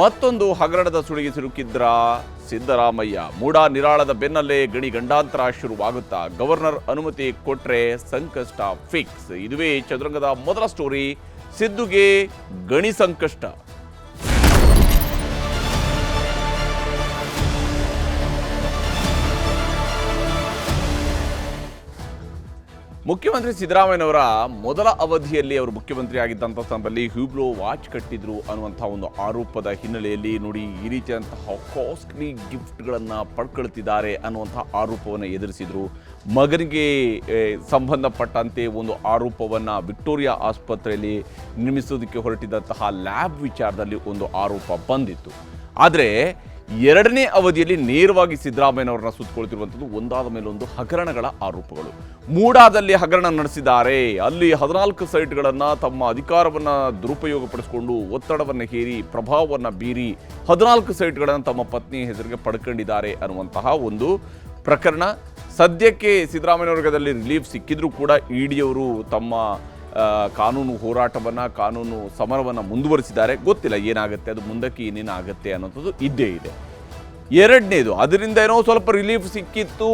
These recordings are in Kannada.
ಮತ್ತೊಂದು ಹಗರಣದ ಸುಳಿಗೆ ಸಿಲುಕಿದ್ರ ಸಿದ್ದರಾಮಯ್ಯ. ಮೂಡ ನಿರಾಳದ ಬೆನ್ನಲ್ಲೇ ಗಣಿ ಗಂಡಾಂತರ ಶುರುವಾಗುತ್ತಾ. ಗವರ್ನರ್ ಅನುಮತಿ ಕೊಟ್ರೆ ಸಂಕಷ್ಟ ಫಿಕ್ಸ್. ಇದುವೇ ಚದುರಂಗದ ಮೊದಲ ಸ್ಟೋರಿ, ಸಿದ್ದುಗೆ ಗಣಿ ಸಂಕಷ್ಟ. ಮುಖ್ಯಮಂತ್ರಿ ಸಿದ್ದರಾಮಯ್ಯನವರ ಮೊದಲ ಅವಧಿಯಲ್ಲಿ ಅವರು ಮುಖ್ಯಮಂತ್ರಿ ಆಗಿದ್ದಂಥ ಸಂದರ್ಭದಲ್ಲಿ ಹ್ಯೂಬ್ಲೋ ವಾಚ್ ಕಟ್ಟಿದ್ರು ಅನ್ನುವಂಥ ಒಂದು ಆರೋಪದ ಹಿನ್ನೆಲೆಯಲ್ಲಿ ನೋಡಿ ಈ ರೀತಿಯಾದಂತಹ ಕಾಸ್ಟ್ಲಿ ಗಿಫ್ಟ್ಗಳನ್ನು ಪಡ್ಕೊಳ್ತಿದ್ದಾರೆ ಅನ್ನುವಂಥ ಆರೋಪವನ್ನು ಎದುರಿಸಿದ್ರು. ಮಗನಿಗೆ ಸಂಬಂಧಪಟ್ಟಂತೆ ಒಂದು ಆರೋಪವನ್ನು ವಿಕ್ಟೋರಿಯಾ ಆಸ್ಪತ್ರೆಯಲ್ಲಿ ನಿರ್ಮಿಸೋದಕ್ಕೆ ಹೊರಟಿದ್ದಂತಹ ಲ್ಯಾಬ್ ವಿಚಾರದಲ್ಲಿ ಒಂದು ಆರೋಪ ಬಂದಿತ್ತು. ಆದರೆ ಎರಡನೇ ಅವಧಿಯಲ್ಲಿ ನೇರವಾಗಿ ಸಿದ್ದರಾಮಯ್ಯನವರನ್ನ ಸುತ್ತಕೊಳ್ತಿರುವಂಥದ್ದು ಒಂದಾದ ಮೇಲೊಂದು ಹಗರಣಗಳ ಆರೋಪಗಳು. ಮೂಡಾದಲ್ಲಿ ಹಗರಣ ನಡೆಸಿದ್ದಾರೆ. ಅಲ್ಲಿ ಹದಿನಾಲ್ಕು ಸೈಟ್ಗಳನ್ನು ತಮ್ಮ ಅಧಿಕಾರವನ್ನು ದುರುಪಯೋಗಪಡಿಸಿಕೊಂಡು ಒತ್ತಡವನ್ನು ಹೇರಿ ಪ್ರಭಾವವನ್ನು ಬೀರಿ ಹದಿನಾಲ್ಕು ಸೈಟ್ಗಳನ್ನು ತಮ್ಮ ಪತ್ನಿ ಹೆಸರಿಗೆ ಪಡ್ಕೊಂಡಿದ್ದಾರೆ ಅನ್ನುವಂತಹ ಒಂದು ಪ್ರಕರಣ. ಸದ್ಯಕ್ಕೆ ಸಿದ್ದರಾಮಯ್ಯ ವರ್ಗದಲ್ಲಿ ರಿಲೀಫ್ ಸಿಕ್ಕಿದ್ರೂ ಕೂಡ ಇಡಿಯವರು ತಮ್ಮ ಕಾನೂನು ಹೋರಾಟವನ್ನು, ಕಾನೂನು ಸಮರವನ್ನು ಮುಂದುವರಿಸಿದ್ದಾರೆ. ಗೊತ್ತಿಲ್ಲ ಏನಾಗುತ್ತೆ, ಅದು ಮುಂದಕ್ಕೆ ಏನೇನು ಆಗುತ್ತೆ ಅನ್ನೋಂಥದ್ದು ಇದ್ದೇ ಇದೆ. ಎರಡನೇದು, ಅದರಿಂದ ಏನೋ ಸ್ವಲ್ಪ ರಿಲೀಫ್ ಸಿಕ್ಕಿತ್ತು.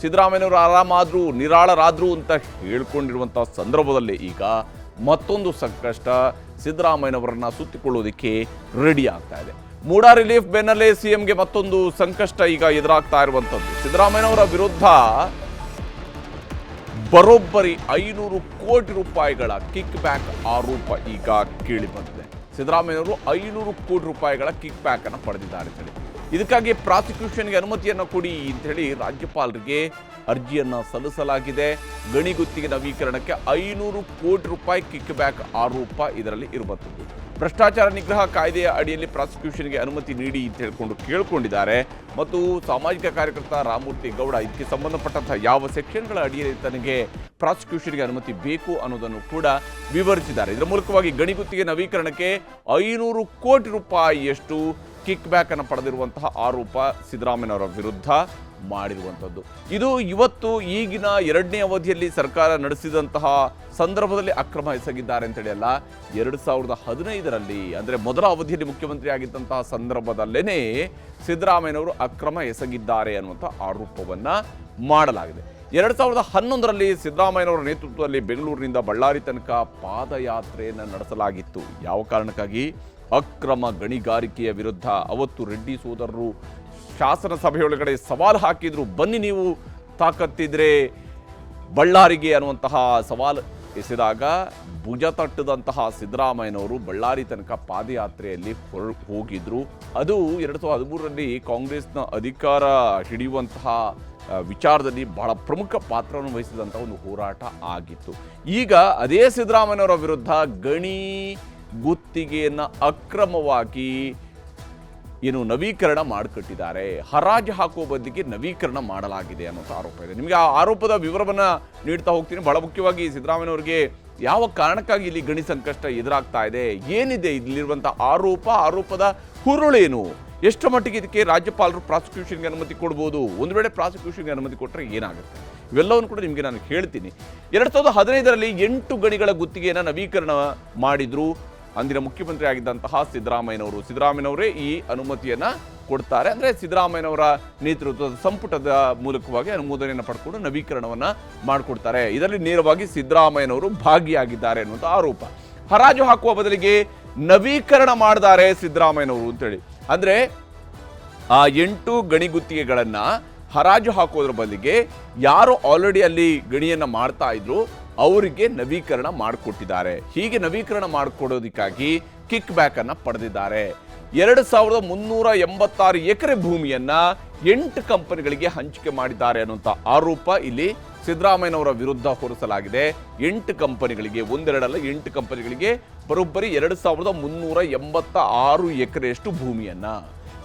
ಸಿದ್ದರಾಮಯ್ಯವರು ಆರಾಮಾದ್ರು, ನಿರಾಳರಾದ್ರು ಅಂತ ಹೇಳ್ಕೊಂಡಿರುವಂಥ ಸಂದರ್ಭದಲ್ಲಿ ಈಗ ಮತ್ತೊಂದು ಸಂಕಷ್ಟ ಸಿದ್ದರಾಮಯ್ಯನವರನ್ನ ಸುತ್ತಿಕೊಳ್ಳೋದಕ್ಕೆ ರೆಡಿ ಆಗ್ತಾ ಇದೆ. ಮೂಡಾ ರಿಲೀಫ್ ಬೆನ್ನಲ್ಲೇ ಸಿಎಂಗೆ ಮತ್ತೊಂದು ಸಂಕಷ್ಟ ಈಗ ಎದುರಾಗ್ತಾ ಇರುವಂಥದ್ದು. ಸಿದ್ದರಾಮಯ್ಯನವರ ವಿರುದ್ಧ ಬರೋಬ್ಬರಿ ಐನೂರು ಕೋಟಿ ರೂಪಾಯಿಗಳ ಕಿಕ್ ಬ್ಯಾಕ್ ಆರೋಪ ಈಗ ಕೇಳಿ ಬಂದಿದೆ. ಸಿದ್ದರಾಮಯ್ಯವರು ಐನೂರು ಕೋಟಿ ರೂಪಾಯಿಗಳ ಕಿಕ್ ಬ್ಯಾಕ್ ಅನ್ನು ಪಡೆದಿದ್ದಾರೆ ಅಂತೇಳಿ ಇದಕ್ಕಾಗಿ ಪ್ರಾಸಿಕ್ಯೂಷನ್ಗೆ ಅನುಮತಿಯನ್ನು ಕೊಡಿ ಅಂತ ಹೇಳಿ ರಾಜ್ಯಪಾಲರಿಗೆ ಅರ್ಜಿಯನ್ನು ಸಲ್ಲಿಸಲಾಗಿದೆ. ಗಣಿ ಗುತ್ತಿಗೆ ನವೀಕರಣಕ್ಕೆ ಐನೂರು ಕೋಟಿ ರೂಪಾಯಿ ಕಿಕ್ ಬ್ಯಾಕ್ ಆರೋಪ ಇದರಲ್ಲಿ ಇರುವಂಥದ್ದು ಭ್ರಷ್ಟಾಚಾರ ನಿಗ್ರಹ ಕಾಯ್ದೆಯ ಅಡಿಯಲ್ಲಿ ಪ್ರಾಸಿಕ್ಯೂಷನ್ಗೆ ಅನುಮತಿ ನೀಡಿ ಅಂತ ಹೇಳಿಕೊಂಡು ಕೇಳ್ಕೊಂಡಿದ್ದಾರೆ. ಮತ್ತು ಸಾಮಾಜಿಕ ಕಾರ್ಯಕರ್ತ ರಾಮಮೂರ್ತಿ ಗೌಡ ಇದಕ್ಕೆ ಸಂಬಂಧಪಟ್ಟಂತಹ ಯಾವ ಸೆಕ್ಷನ್ಗಳ ಅಡಿಯಲ್ಲಿ ತನಗೆ ಪ್ರಾಸಿಕ್ಯೂಷನ್ಗೆ ಅನುಮತಿ ಬೇಕು ಅನ್ನೋದನ್ನು ಕೂಡ ವಿವರಿಸಿದ್ದಾರೆ. ಇದರ ಮೂಲಕವಾಗಿ ಗಣಿಗುತ್ತಿಗೆ ನವೀಕರಣಕ್ಕೆ ಐನೂರು ಕೋಟಿ ರೂಪಾಯಿಯಷ್ಟು ಕಿಕ್ ಬ್ಯಾಕ್ ಅನ್ನು ಪಡೆದಿರುವಂತಹ ಆರೋಪ ಸಿದ್ದರಾಮಯ್ಯನವರ ವಿರುದ್ಧ. ಮಾಡಿರುವಂಥದ್ದು. ಇದು ಇವತ್ತು ಈಗಿನ ಎರಡನೇ ಅವಧಿಯಲ್ಲಿ ಸರ್ಕಾರ ನಡೆಸಿದಂತಹ ಸಂದರ್ಭದಲ್ಲಿ ಅಕ್ರಮ ಎಸಗಿದ್ದಾರೆ ಅಂತೇಳಿ ಅಲ್ಲ ಎರಡು ಸಾವಿರದ ಹದಿನೈದರಲ್ಲಿ, ಅಂದರೆ ಮೊದಲ ಅವಧಿಯಲ್ಲಿ ಮುಖ್ಯಮಂತ್ರಿ ಆಗಿದ್ದಂತಹ ಸಂದರ್ಭದಲ್ಲೇನೆ ಸಿದ್ದರಾಮಯ್ಯನವರು ಅಕ್ರಮ ಎಸಗಿದ್ದಾರೆ ಅನ್ನುವಂಥ ಆರೋಪವನ್ನು ಮಾಡಲಾಗಿದೆ. ಎರಡು ಸಾವಿರದ ಹನ್ನೊಂದರಲ್ಲಿ ಸಿದ್ದರಾಮಯ್ಯನವರ ನೇತೃತ್ವದಲ್ಲಿ ಬೆಂಗಳೂರಿನಿಂದ ಬಳ್ಳಾರಿ ತನಕ ಪಾದಯಾತ್ರೆಯನ್ನು ನಡೆಸಲಾಗಿತ್ತು. ಯಾವ ಕಾರಣಕ್ಕಾಗಿ? ಅಕ್ರಮ ಗಣಿಗಾರಿಕೆಯ ವಿರುದ್ಧ. ಅವತ್ತು ರೆಡ್ಡಿ ಸೋದರರು ಶಾಸನ ಸಭೆಯೊಳಗಡೆ ಸವಾಲು ಹಾಕಿದ್ರು, ಬನ್ನಿ ನೀವು ತಾಕತ್ತಿದ್ರೆ ಬಳ್ಳಾರಿಗೆ ಅನ್ನುವಂತಹ ಸವಾಲು ಎಸೆದಾಗ ಭುಜ ತಟ್ಟದಂತಹ ಸಿದ್ದರಾಮಯ್ಯನವರು ಬಳ್ಳಾರಿ ತನಕ ಪಾದಯಾತ್ರೆಯಲ್ಲಿ ಹೊರ ಹೋಗಿದ್ರು. ಅದು ಎರಡು ಸಾವಿರದ ಹದಿಮೂರರಲ್ಲಿ ಕಾಂಗ್ರೆಸ್ನ ಅಧಿಕಾರ ಹಿಡಿಯುವಂತಹ ವಿಚಾರದಲ್ಲಿ ಬಹಳ ಪ್ರಮುಖ ಪಾತ್ರವನ್ನು ವಹಿಸಿದಂಥ ಒಂದು ಹೋರಾಟ ಆಗಿತ್ತು. ಈಗ ಅದೇ ಸಿದ್ದರಾಮಯ್ಯನವರ ವಿರುದ್ಧ ಗಣಿ ಗುತ್ತಿಗೆಯನ್ನು ಅಕ್ರಮವಾಗಿ ಏನು ನವೀಕರಣ ಮಾಡಿಕೊಟ್ಟಿದ್ದಾರೆ. ಹರಾಜು ಹಾಕುವ ಬದಲಿಗೆ ನವೀಕರಣ ಮಾಡಲಾಗಿದೆ ಅನ್ನೋ ಆರೋಪ ಇದೆ. ನಿಮಗೆ ಆ ಆರೋಪದ ವಿವರವನ್ನು ನೀಡ್ತಾ ಹೋಗ್ತೀನಿ. ಬಹಳ ಮುಖ್ಯವಾಗಿ ಸಿದ್ದರಾಮಯ್ಯನವರಿಗೆ ಯಾವ ಕಾರಣಕ್ಕಾಗಿ ಇಲ್ಲಿ ಗಣಿ ಸಂಕಷ್ಟ ಎದುರಾಗ್ತಾ ಇದೆ, ಏನಿದೆ ಇಲ್ಲಿರುವಂಥ ಆರೋಪ, ಆರೋಪದ ಹುರುಳೇನು? ಎಷ್ಟು ಮಟ್ಟಿಗೆ ಇದಕ್ಕೆ ರಾಜ್ಯಪಾಲರು ಪ್ರಾಸಿಕ್ಯೂಷನ್ಗೆ ಅನುಮತಿ ಕೊಡ್ಬೋದು? ಒಂದು ವೇಳೆ ಪ್ರಾಸಿಕ್ಯೂಷನ್ಗೆ ಅನುಮತಿ ಕೊಟ್ಟರೆ ಏನಾಗುತ್ತೆ? ಇವೆಲ್ಲವನ್ನು ಕೂಡ ನಿಮಗೆ ನಾನು ಹೇಳ್ತೀನಿ. ಎರಡು ಸಾವಿರದ ಹದಿನೈದರಲ್ಲಿ ಎಂಟು ಗಣಿಗಳ ಗುತ್ತಿಗೆಯನ್ನು ನವೀಕರಣ ಮಾಡಿದ್ರು. ಅಂದಿನ ಮುಖ್ಯಮಂತ್ರಿ ಆಗಿದ್ದಂತಹ ಸಿದ್ದರಾಮಯ್ಯನವರು. ಸಿದ್ದರಾಮಯ್ಯನವರೇ ಈ ಅನುಮತಿಯನ್ನ ಕೊಡ್ತಾರೆ. ಅಂದ್ರೆ ಸಿದ್ದರಾಮಯ್ಯನವರ ನೇತೃತ್ವದ ಸಂಪುಟದ ಮೂಲಕವಾಗಿ ಅನುಮೋದನೆಯನ್ನು ಪಡ್ಕೊಂಡು ನವೀಕರಣವನ್ನ ಮಾಡಿಕೊಡ್ತಾರೆ. ಇದರಲ್ಲಿ ನೇರವಾಗಿ ಸಿದ್ದರಾಮಯ್ಯನವರು ಭಾಗಿಯಾಗಿದ್ದಾರೆ ಅನ್ನುವಂಥ ಆರೋಪ. ಹರಾಜು ಹಾಕುವ ಬದಲಿಗೆ ನವೀಕರಣ ಮಾಡಿದ್ದಾರೆ ಸಿದ್ದರಾಮಯ್ಯನವರು ಅಂತೇಳಿ. ಅಂದ್ರೆ ಆ ಎಂಟು ಗಣಿ ಗುತ್ತಿಗೆಗಳನ್ನ ಹರಾಜು ಹಾಕೋದ್ರ ಬದಲಿಗೆ ಯಾರು ಆಲ್ರೆಡಿ ಅಲ್ಲಿ ಗಣಿಯನ್ನ ಮಾಡ್ತಾ ಇದ್ರು ಅವರಿಗೆ ನವೀಕರಣ ಮಾಡಿಕೊಟ್ಟಿದ್ದಾರೆ. ಹೀಗೆ ನವೀಕರಣ ಮಾಡಿಕೊಡೋದಕ್ಕಾಗಿ ಕಿಕ್ ಬ್ಯಾಕ್ ಅನ್ನ ಪಡೆದಿದ್ದಾರೆ. ಎರಡು ಸಾವಿರದ ಮುನ್ನೂರ ಎಂಬತ್ತಾರು ಎಕರೆ ಭೂಮಿಯನ್ನ ಎಂಟು ಕಂಪನಿಗಳಿಗೆ ಹಂಚಿಕೆ ಮಾಡಿದ್ದಾರೆ ಅನ್ನುವಂಥ ಆರೋಪ ಇಲ್ಲಿ ಸಿದ್ದರಾಮಯ್ಯನವರ ವಿರುದ್ಧ ಹೊರಿಸಲಾಗಿದೆ. ಎಂಟು ಕಂಪನಿಗಳಿಗೆ, ಒಂದೆರಡಲ್ಲ, ಎಂಟು ಕಂಪನಿಗಳಿಗೆ ಬರೋಬ್ಬರಿ ಎರಡು ಸಾವಿರದ ಮುನ್ನೂರ ಎಂಬತ್ತ ಆರು ಎಕರೆಯಷ್ಟು ಭೂಮಿಯನ್ನ.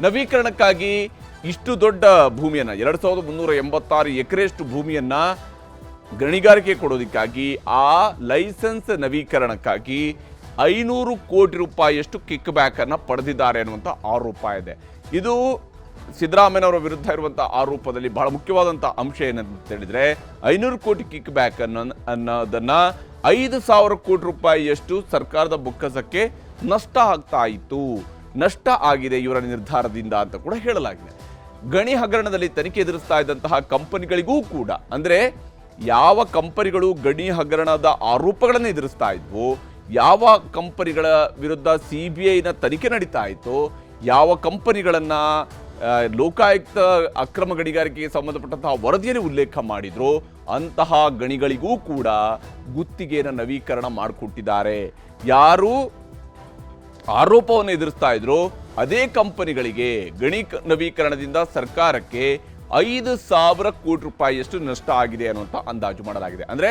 ನವೀಕರಣಕ್ಕಾಗಿ ಇಷ್ಟು ದೊಡ್ಡ ಭೂಮಿಯನ್ನ, ಎರಡು ಸಾವಿರದ ಮುನ್ನೂರ ಎಂಬತ್ತಾರು ಎಕರೆಯಷ್ಟು ಭೂಮಿಯನ್ನ ಗಣಿಗಾರಿಕೆ ಕೊಡೋದಕ್ಕಾಗಿ ಆ ಲೈಸೆನ್ಸ್ ನವೀಕರಣಕ್ಕಾಗಿ ಐನೂರು ಕೋಟಿ ರೂಪಾಯಿಯಷ್ಟು ಕಿಕ್ ಬ್ಯಾಕ್ ಅನ್ನ ಪಡೆದಿದ್ದಾರೆ ಅನ್ನುವಂಥ ಆರೋಪ ಇದೆ. ಇದು ಸಿದ್ದರಾಮಯ್ಯನವರ ವಿರುದ್ಧ ಇರುವಂಥ ಆರೋಪದಲ್ಲಿ ಬಹಳ ಮುಖ್ಯವಾದಂಥ ಅಂಶ ಏನಂತ ಹೇಳಿದ್ರೆ, ಐನೂರು ಕೋಟಿ ಕಿಕ್ ಬ್ಯಾಕ್ ಅನ್ನೋ ಅನ್ನೋದನ್ನು ಐದು ಸಾವಿರ ಕೋಟಿ ರೂಪಾಯಿಯಷ್ಟು ಸರ್ಕಾರದ ಬೊಕ್ಕಸಕ್ಕೆ ನಷ್ಟ ಆಗ್ತಾ ಇತ್ತು. ನಷ್ಟ ಆಗಿದೆ ಇವರ ನಿರ್ಧಾರದಿಂದ ಅಂತ ಕೂಡ ಹೇಳಲಾಗಿದೆ. ಗಣಿ ಹಗರಣದಲ್ಲಿ ತನಿಖೆ ಎದುರಿಸ್ತಾ ಇದ್ದಂತಹ ಕಂಪನಿಗಳಿಗೂ ಕೂಡ, ಅಂದ್ರೆ ಯಾವ ಕಂಪನಿಗಳು ಗಣಿ ಹಗರಣದ ಆರೋಪಗಳನ್ನು ಎದುರಿಸ್ತಾ ಇದ್ವು, ಯಾವ ಕಂಪನಿಗಳ ವಿರುದ್ಧ ಸಿ ಬಿ ಐನ ತನಿಖೆ ನಡೀತಾ ಇತ್ತು, ಯಾವ ಕಂಪನಿಗಳನ್ನು ಲೋಕಾಯುಕ್ತ ಅಕ್ರಮ ಗಣಿಗಾರಿಕೆಗೆ ಸಂಬಂಧಪಟ್ಟಂತಹ ವರದಿಯಲ್ಲಿ ಉಲ್ಲೇಖ ಮಾಡಿದ್ರು, ಅಂತಹ ಗಣಿಗಳಿಗೂ ಕೂಡ ಗುತ್ತಿಗೆಯನ್ನು ನವೀಕರಣ ಮಾಡಿಕೊಟ್ಟಿದ್ದಾರೆ. ಯಾರು ಆರೋಪವನ್ನು ಎದುರಿಸ್ತಾ ಇದ್ರು, ಅದೇ ಕಂಪನಿಗಳಿಗೆ ಗಣಿ ನವೀಕರಣದಿಂದ ಸರ್ಕಾರಕ್ಕೆ ಐದು ಸಾವಿರ ಕೋಟಿ ರೂಪಾಯಿಯಷ್ಟು ನಷ್ಟ ಆಗಿದೆ ಅನ್ನುವಂಥ ಅಂದಾಜು ಮಾಡಲಾಗಿದೆ. ಅಂದರೆ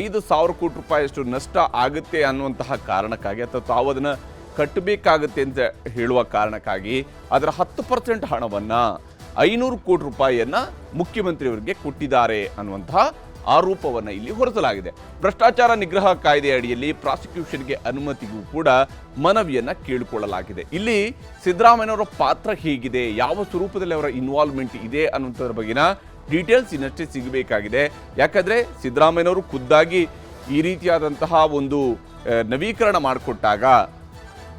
ಐದು ಸಾವಿರ ಕೋಟಿ ರೂಪಾಯಿಯಷ್ಟು ನಷ್ಟ ಆಗುತ್ತೆ ಅನ್ನುವಂತಹ ಕಾರಣಕ್ಕಾಗಿ ಅಥವಾ ತಾವು ಅದನ್ನು ಕಟ್ಟಬೇಕಾಗುತ್ತೆ ಅಂತ ಹೇಳುವ ಕಾರಣಕ್ಕಾಗಿ ಅದರ ಹತ್ತು ಪರ್ಸೆಂಟ್ ಹಣವನ್ನು ಐನೂರು ಕೋಟಿ ರೂಪಾಯಿಯನ್ನು ಮುಖ್ಯಮಂತ್ರಿಯವರಿಗೆ ಕೊಟ್ಟಿದ್ದಾರೆ ಅನ್ನುವಂತಹ ಆರೋಪವನ್ನು ಇಲ್ಲಿ ಹೊರಸಲಾಗಿದೆ. ಭ್ರಷ್ಟಾಚಾರ ನಿಗ್ರಹ ಕಾಯ್ದೆ ಅಡಿಯಲ್ಲಿ ಪ್ರಾಸಿಕ್ಯೂಷನ್ಗೆ ಅನುಮತಿಗೂ ಕೂಡ ಮನವಿಯನ್ನು ಕೇಳಿಕೊಳ್ಳಲಾಗಿದೆ. ಇಲ್ಲಿ ಸಿದ್ದರಾಮಯ್ಯನವರ ಪಾತ್ರ ಹೇಗಿದೆ? ಯಾವ ಸ್ವರೂಪದಲ್ಲಿ ಅವರ ಇನ್ವಾಲ್ವ್ಮೆಂಟ್ ಇದೆ ಅನ್ನುವಂಥದ್ರ ಬಗ್ಗಿನ ಡೀಟೇಲ್ಸ್ ಇನ್ನಷ್ಟೇ ಸಿಗಬೇಕಾಗಿದೆ. ಯಾಕಂದರೆ ಸಿದ್ದರಾಮಯ್ಯನವರು ಖುದ್ದಾಗಿ ಈ ರೀತಿಯಾದಂತಹ ಒಂದು ನವೀಕರಣ ಮಾಡಿಕೊಟ್ಟಾಗ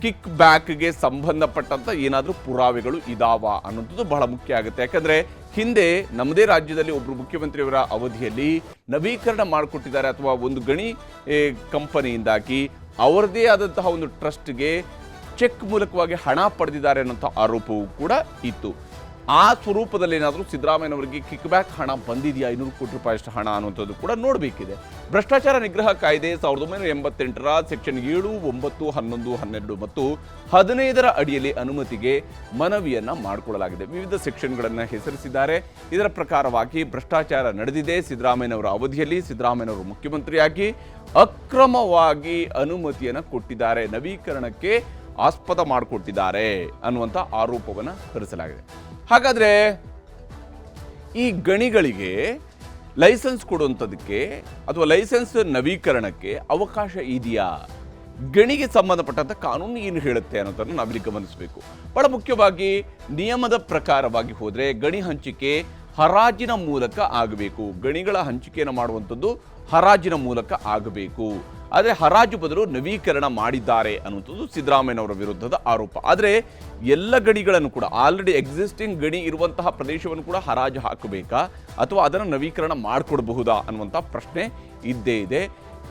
ಕಿಕ್ ಬ್ಯಾಕ್ಗೆ ಸಂಬಂಧಪಟ್ಟಂಥ ಏನಾದರೂ ಪುರಾವೆಗಳು ಇದಾವ ಅನ್ನೋಂಥದ್ದು ಬಹಳ ಮುಖ್ಯ ಆಗುತ್ತೆ. ಯಾಕಂದರೆ ಹಿಂದೆ ನಮ್ಮದೇ ರಾಜ್ಯದಲ್ಲಿ ಒಬ್ಬರು ಮುಖ್ಯಮಂತ್ರಿಯವರ ಅವಧಿಯಲ್ಲಿ ನವೀಕರಣ ಮಾಡಿಕೊಟ್ಟಿದ್ದಾರೆ ಅಥವಾ ಒಂದು ಗಣಿ ಕಂಪನಿಯಿಂದಾಗಿ. ಅವರದೇ ಆದಂತಹ ಒಂದು ಟ್ರಸ್ಟ್ಗೆ ಚೆಕ್ ಮೂಲಕವಾಗಿ ಹಣ ಪಡೆದಿದ್ದಾರೆ ಅನ್ನೋಂಥ ಆರೋಪವೂ ಕೂಡ ಇತ್ತು. ಆ ಸ್ವರೂಪದಲ್ಲಿ ಏನಾದರೂ ಸಿದ್ದರಾಮಯ್ಯನವರಿಗೆ ಕಿಕ್ ಬ್ಯಾಕ್ ಹಣ ಬಂದಿದೆಯಾ? ಇನ್ನೂರು ಕೋಟಿ ರೂಪಾಯಿ ಅಷ್ಟು ಹಣ ಅನ್ನುವಂಥದ್ದು ಕೂಡ ನೋಡಬೇಕಿದೆ. ಭ್ರಷ್ಟಾಚಾರ ನಿಗ್ರಹ ಕಾಯ್ದೆ ಸಾವಿರದ ಒಂಬೈನೂರ ಎಂಬತ್ತೆಂಟರ ಸೆಕ್ಷನ್ ಏಳು, ಒಂಬತ್ತು, ಹನ್ನೊಂದು, ಹನ್ನೆರಡು ಮತ್ತು ಹದಿನೈದರ ಅಡಿಯಲ್ಲಿ ಅನುಮತಿಗೆ ಮನವಿಯನ್ನು ಮಾಡಿಕೊಳ್ಳಲಾಗಿದೆ. ವಿವಿಧ ಸೆಕ್ಷನ್ಗಳನ್ನು ಹೆಸರಿಸಿದ್ದಾರೆ. ಇದರ ಪ್ರಕಾರವಾಗಿ ಭ್ರಷ್ಟಾಚಾರ ನಡೆದಿದೆ. ಸಿದ್ದರಾಮಯ್ಯನವರ ಅವಧಿಯಲ್ಲಿ ಸಿದ್ದರಾಮಯ್ಯನವರು ಮುಖ್ಯಮಂತ್ರಿಯಾಗಿ ಅಕ್ರಮವಾಗಿ ಅನುಮತಿಯನ್ನು ಕೊಟ್ಟಿದ್ದಾರೆ. ನವೀಕರಣಕ್ಕೆ ಆಸ್ಪದ ಮಾಡಿಕೊಟ್ಟಿದ್ದಾರೆ ಅನ್ನುವಂಥ ಆರೋಪವನ್ನು ಹೊರಿಸಲಾಗಿದೆ. ಹಾಗಾದ್ರೆ ಈ ಗಣಿಗಳಿಗೆ ಲೈಸೆನ್ಸ್ ಕೊಡುವಂಥದ್ದಕ್ಕೆ ಅಥವಾ ಲೈಸೆನ್ಸ್ ನವೀಕರಣಕ್ಕೆ ಅವಕಾಶ ಇದೆಯಾ? ಗಣಿಗೆ ಸಂಬಂಧಪಟ್ಟಂಥ ಕಾನೂನು ಏನು ಹೇಳುತ್ತೆ ಅನ್ನೋದನ್ನು ನಾವಿಲ್ಲಿ ಗಮನಿಸಬೇಕು. ಬಹಳ ಮುಖ್ಯವಾಗಿ ನಿಯಮದ ಪ್ರಕಾರವಾಗಿ ಹೋದರೆ ಗಣಿ ಹಂಚಿಕೆ ಹರಾಜಿನ ಮೂಲಕ ಆಗಬೇಕು. ಗಣಿಗಳ ಹಂಚಿಕೆಯನ್ನು ಮಾಡುವಂಥದ್ದು ಹರಾಜಿನ ಮೂಲಕ ಆಗಬೇಕು. ಆದರೆ ಹರಾಜು ಬದಲು ನವೀಕರಣ ಮಾಡಿದ್ದಾರೆ ಅನ್ನುವಂಥದ್ದು ಸಿದ್ದರಾಮಯ್ಯನವರ ವಿರುದ್ಧದ ಆರೋಪ. ಆದರೆ ಎಲ್ಲ ಗಣಿಗಳನ್ನು ಕೂಡ ಆಲ್ರೆಡಿ ಎಕ್ಸಿಸ್ಟಿಂಗ್ ಗಣಿ ಇರುವಂತಹ ಪ್ರದೇಶವನ್ನು ಕೂಡ ಹರಾಜು ಹಾಕಬೇಕಾ? ಅಥವಾ ಅದನ್ನು ನವೀಕರಣ ಮಾಡಿಕೊಡಬಹುದಾ ಅನ್ನುವಂಥ ಪ್ರಶ್ನೆ ಇದ್ದೇ ಇದೆ.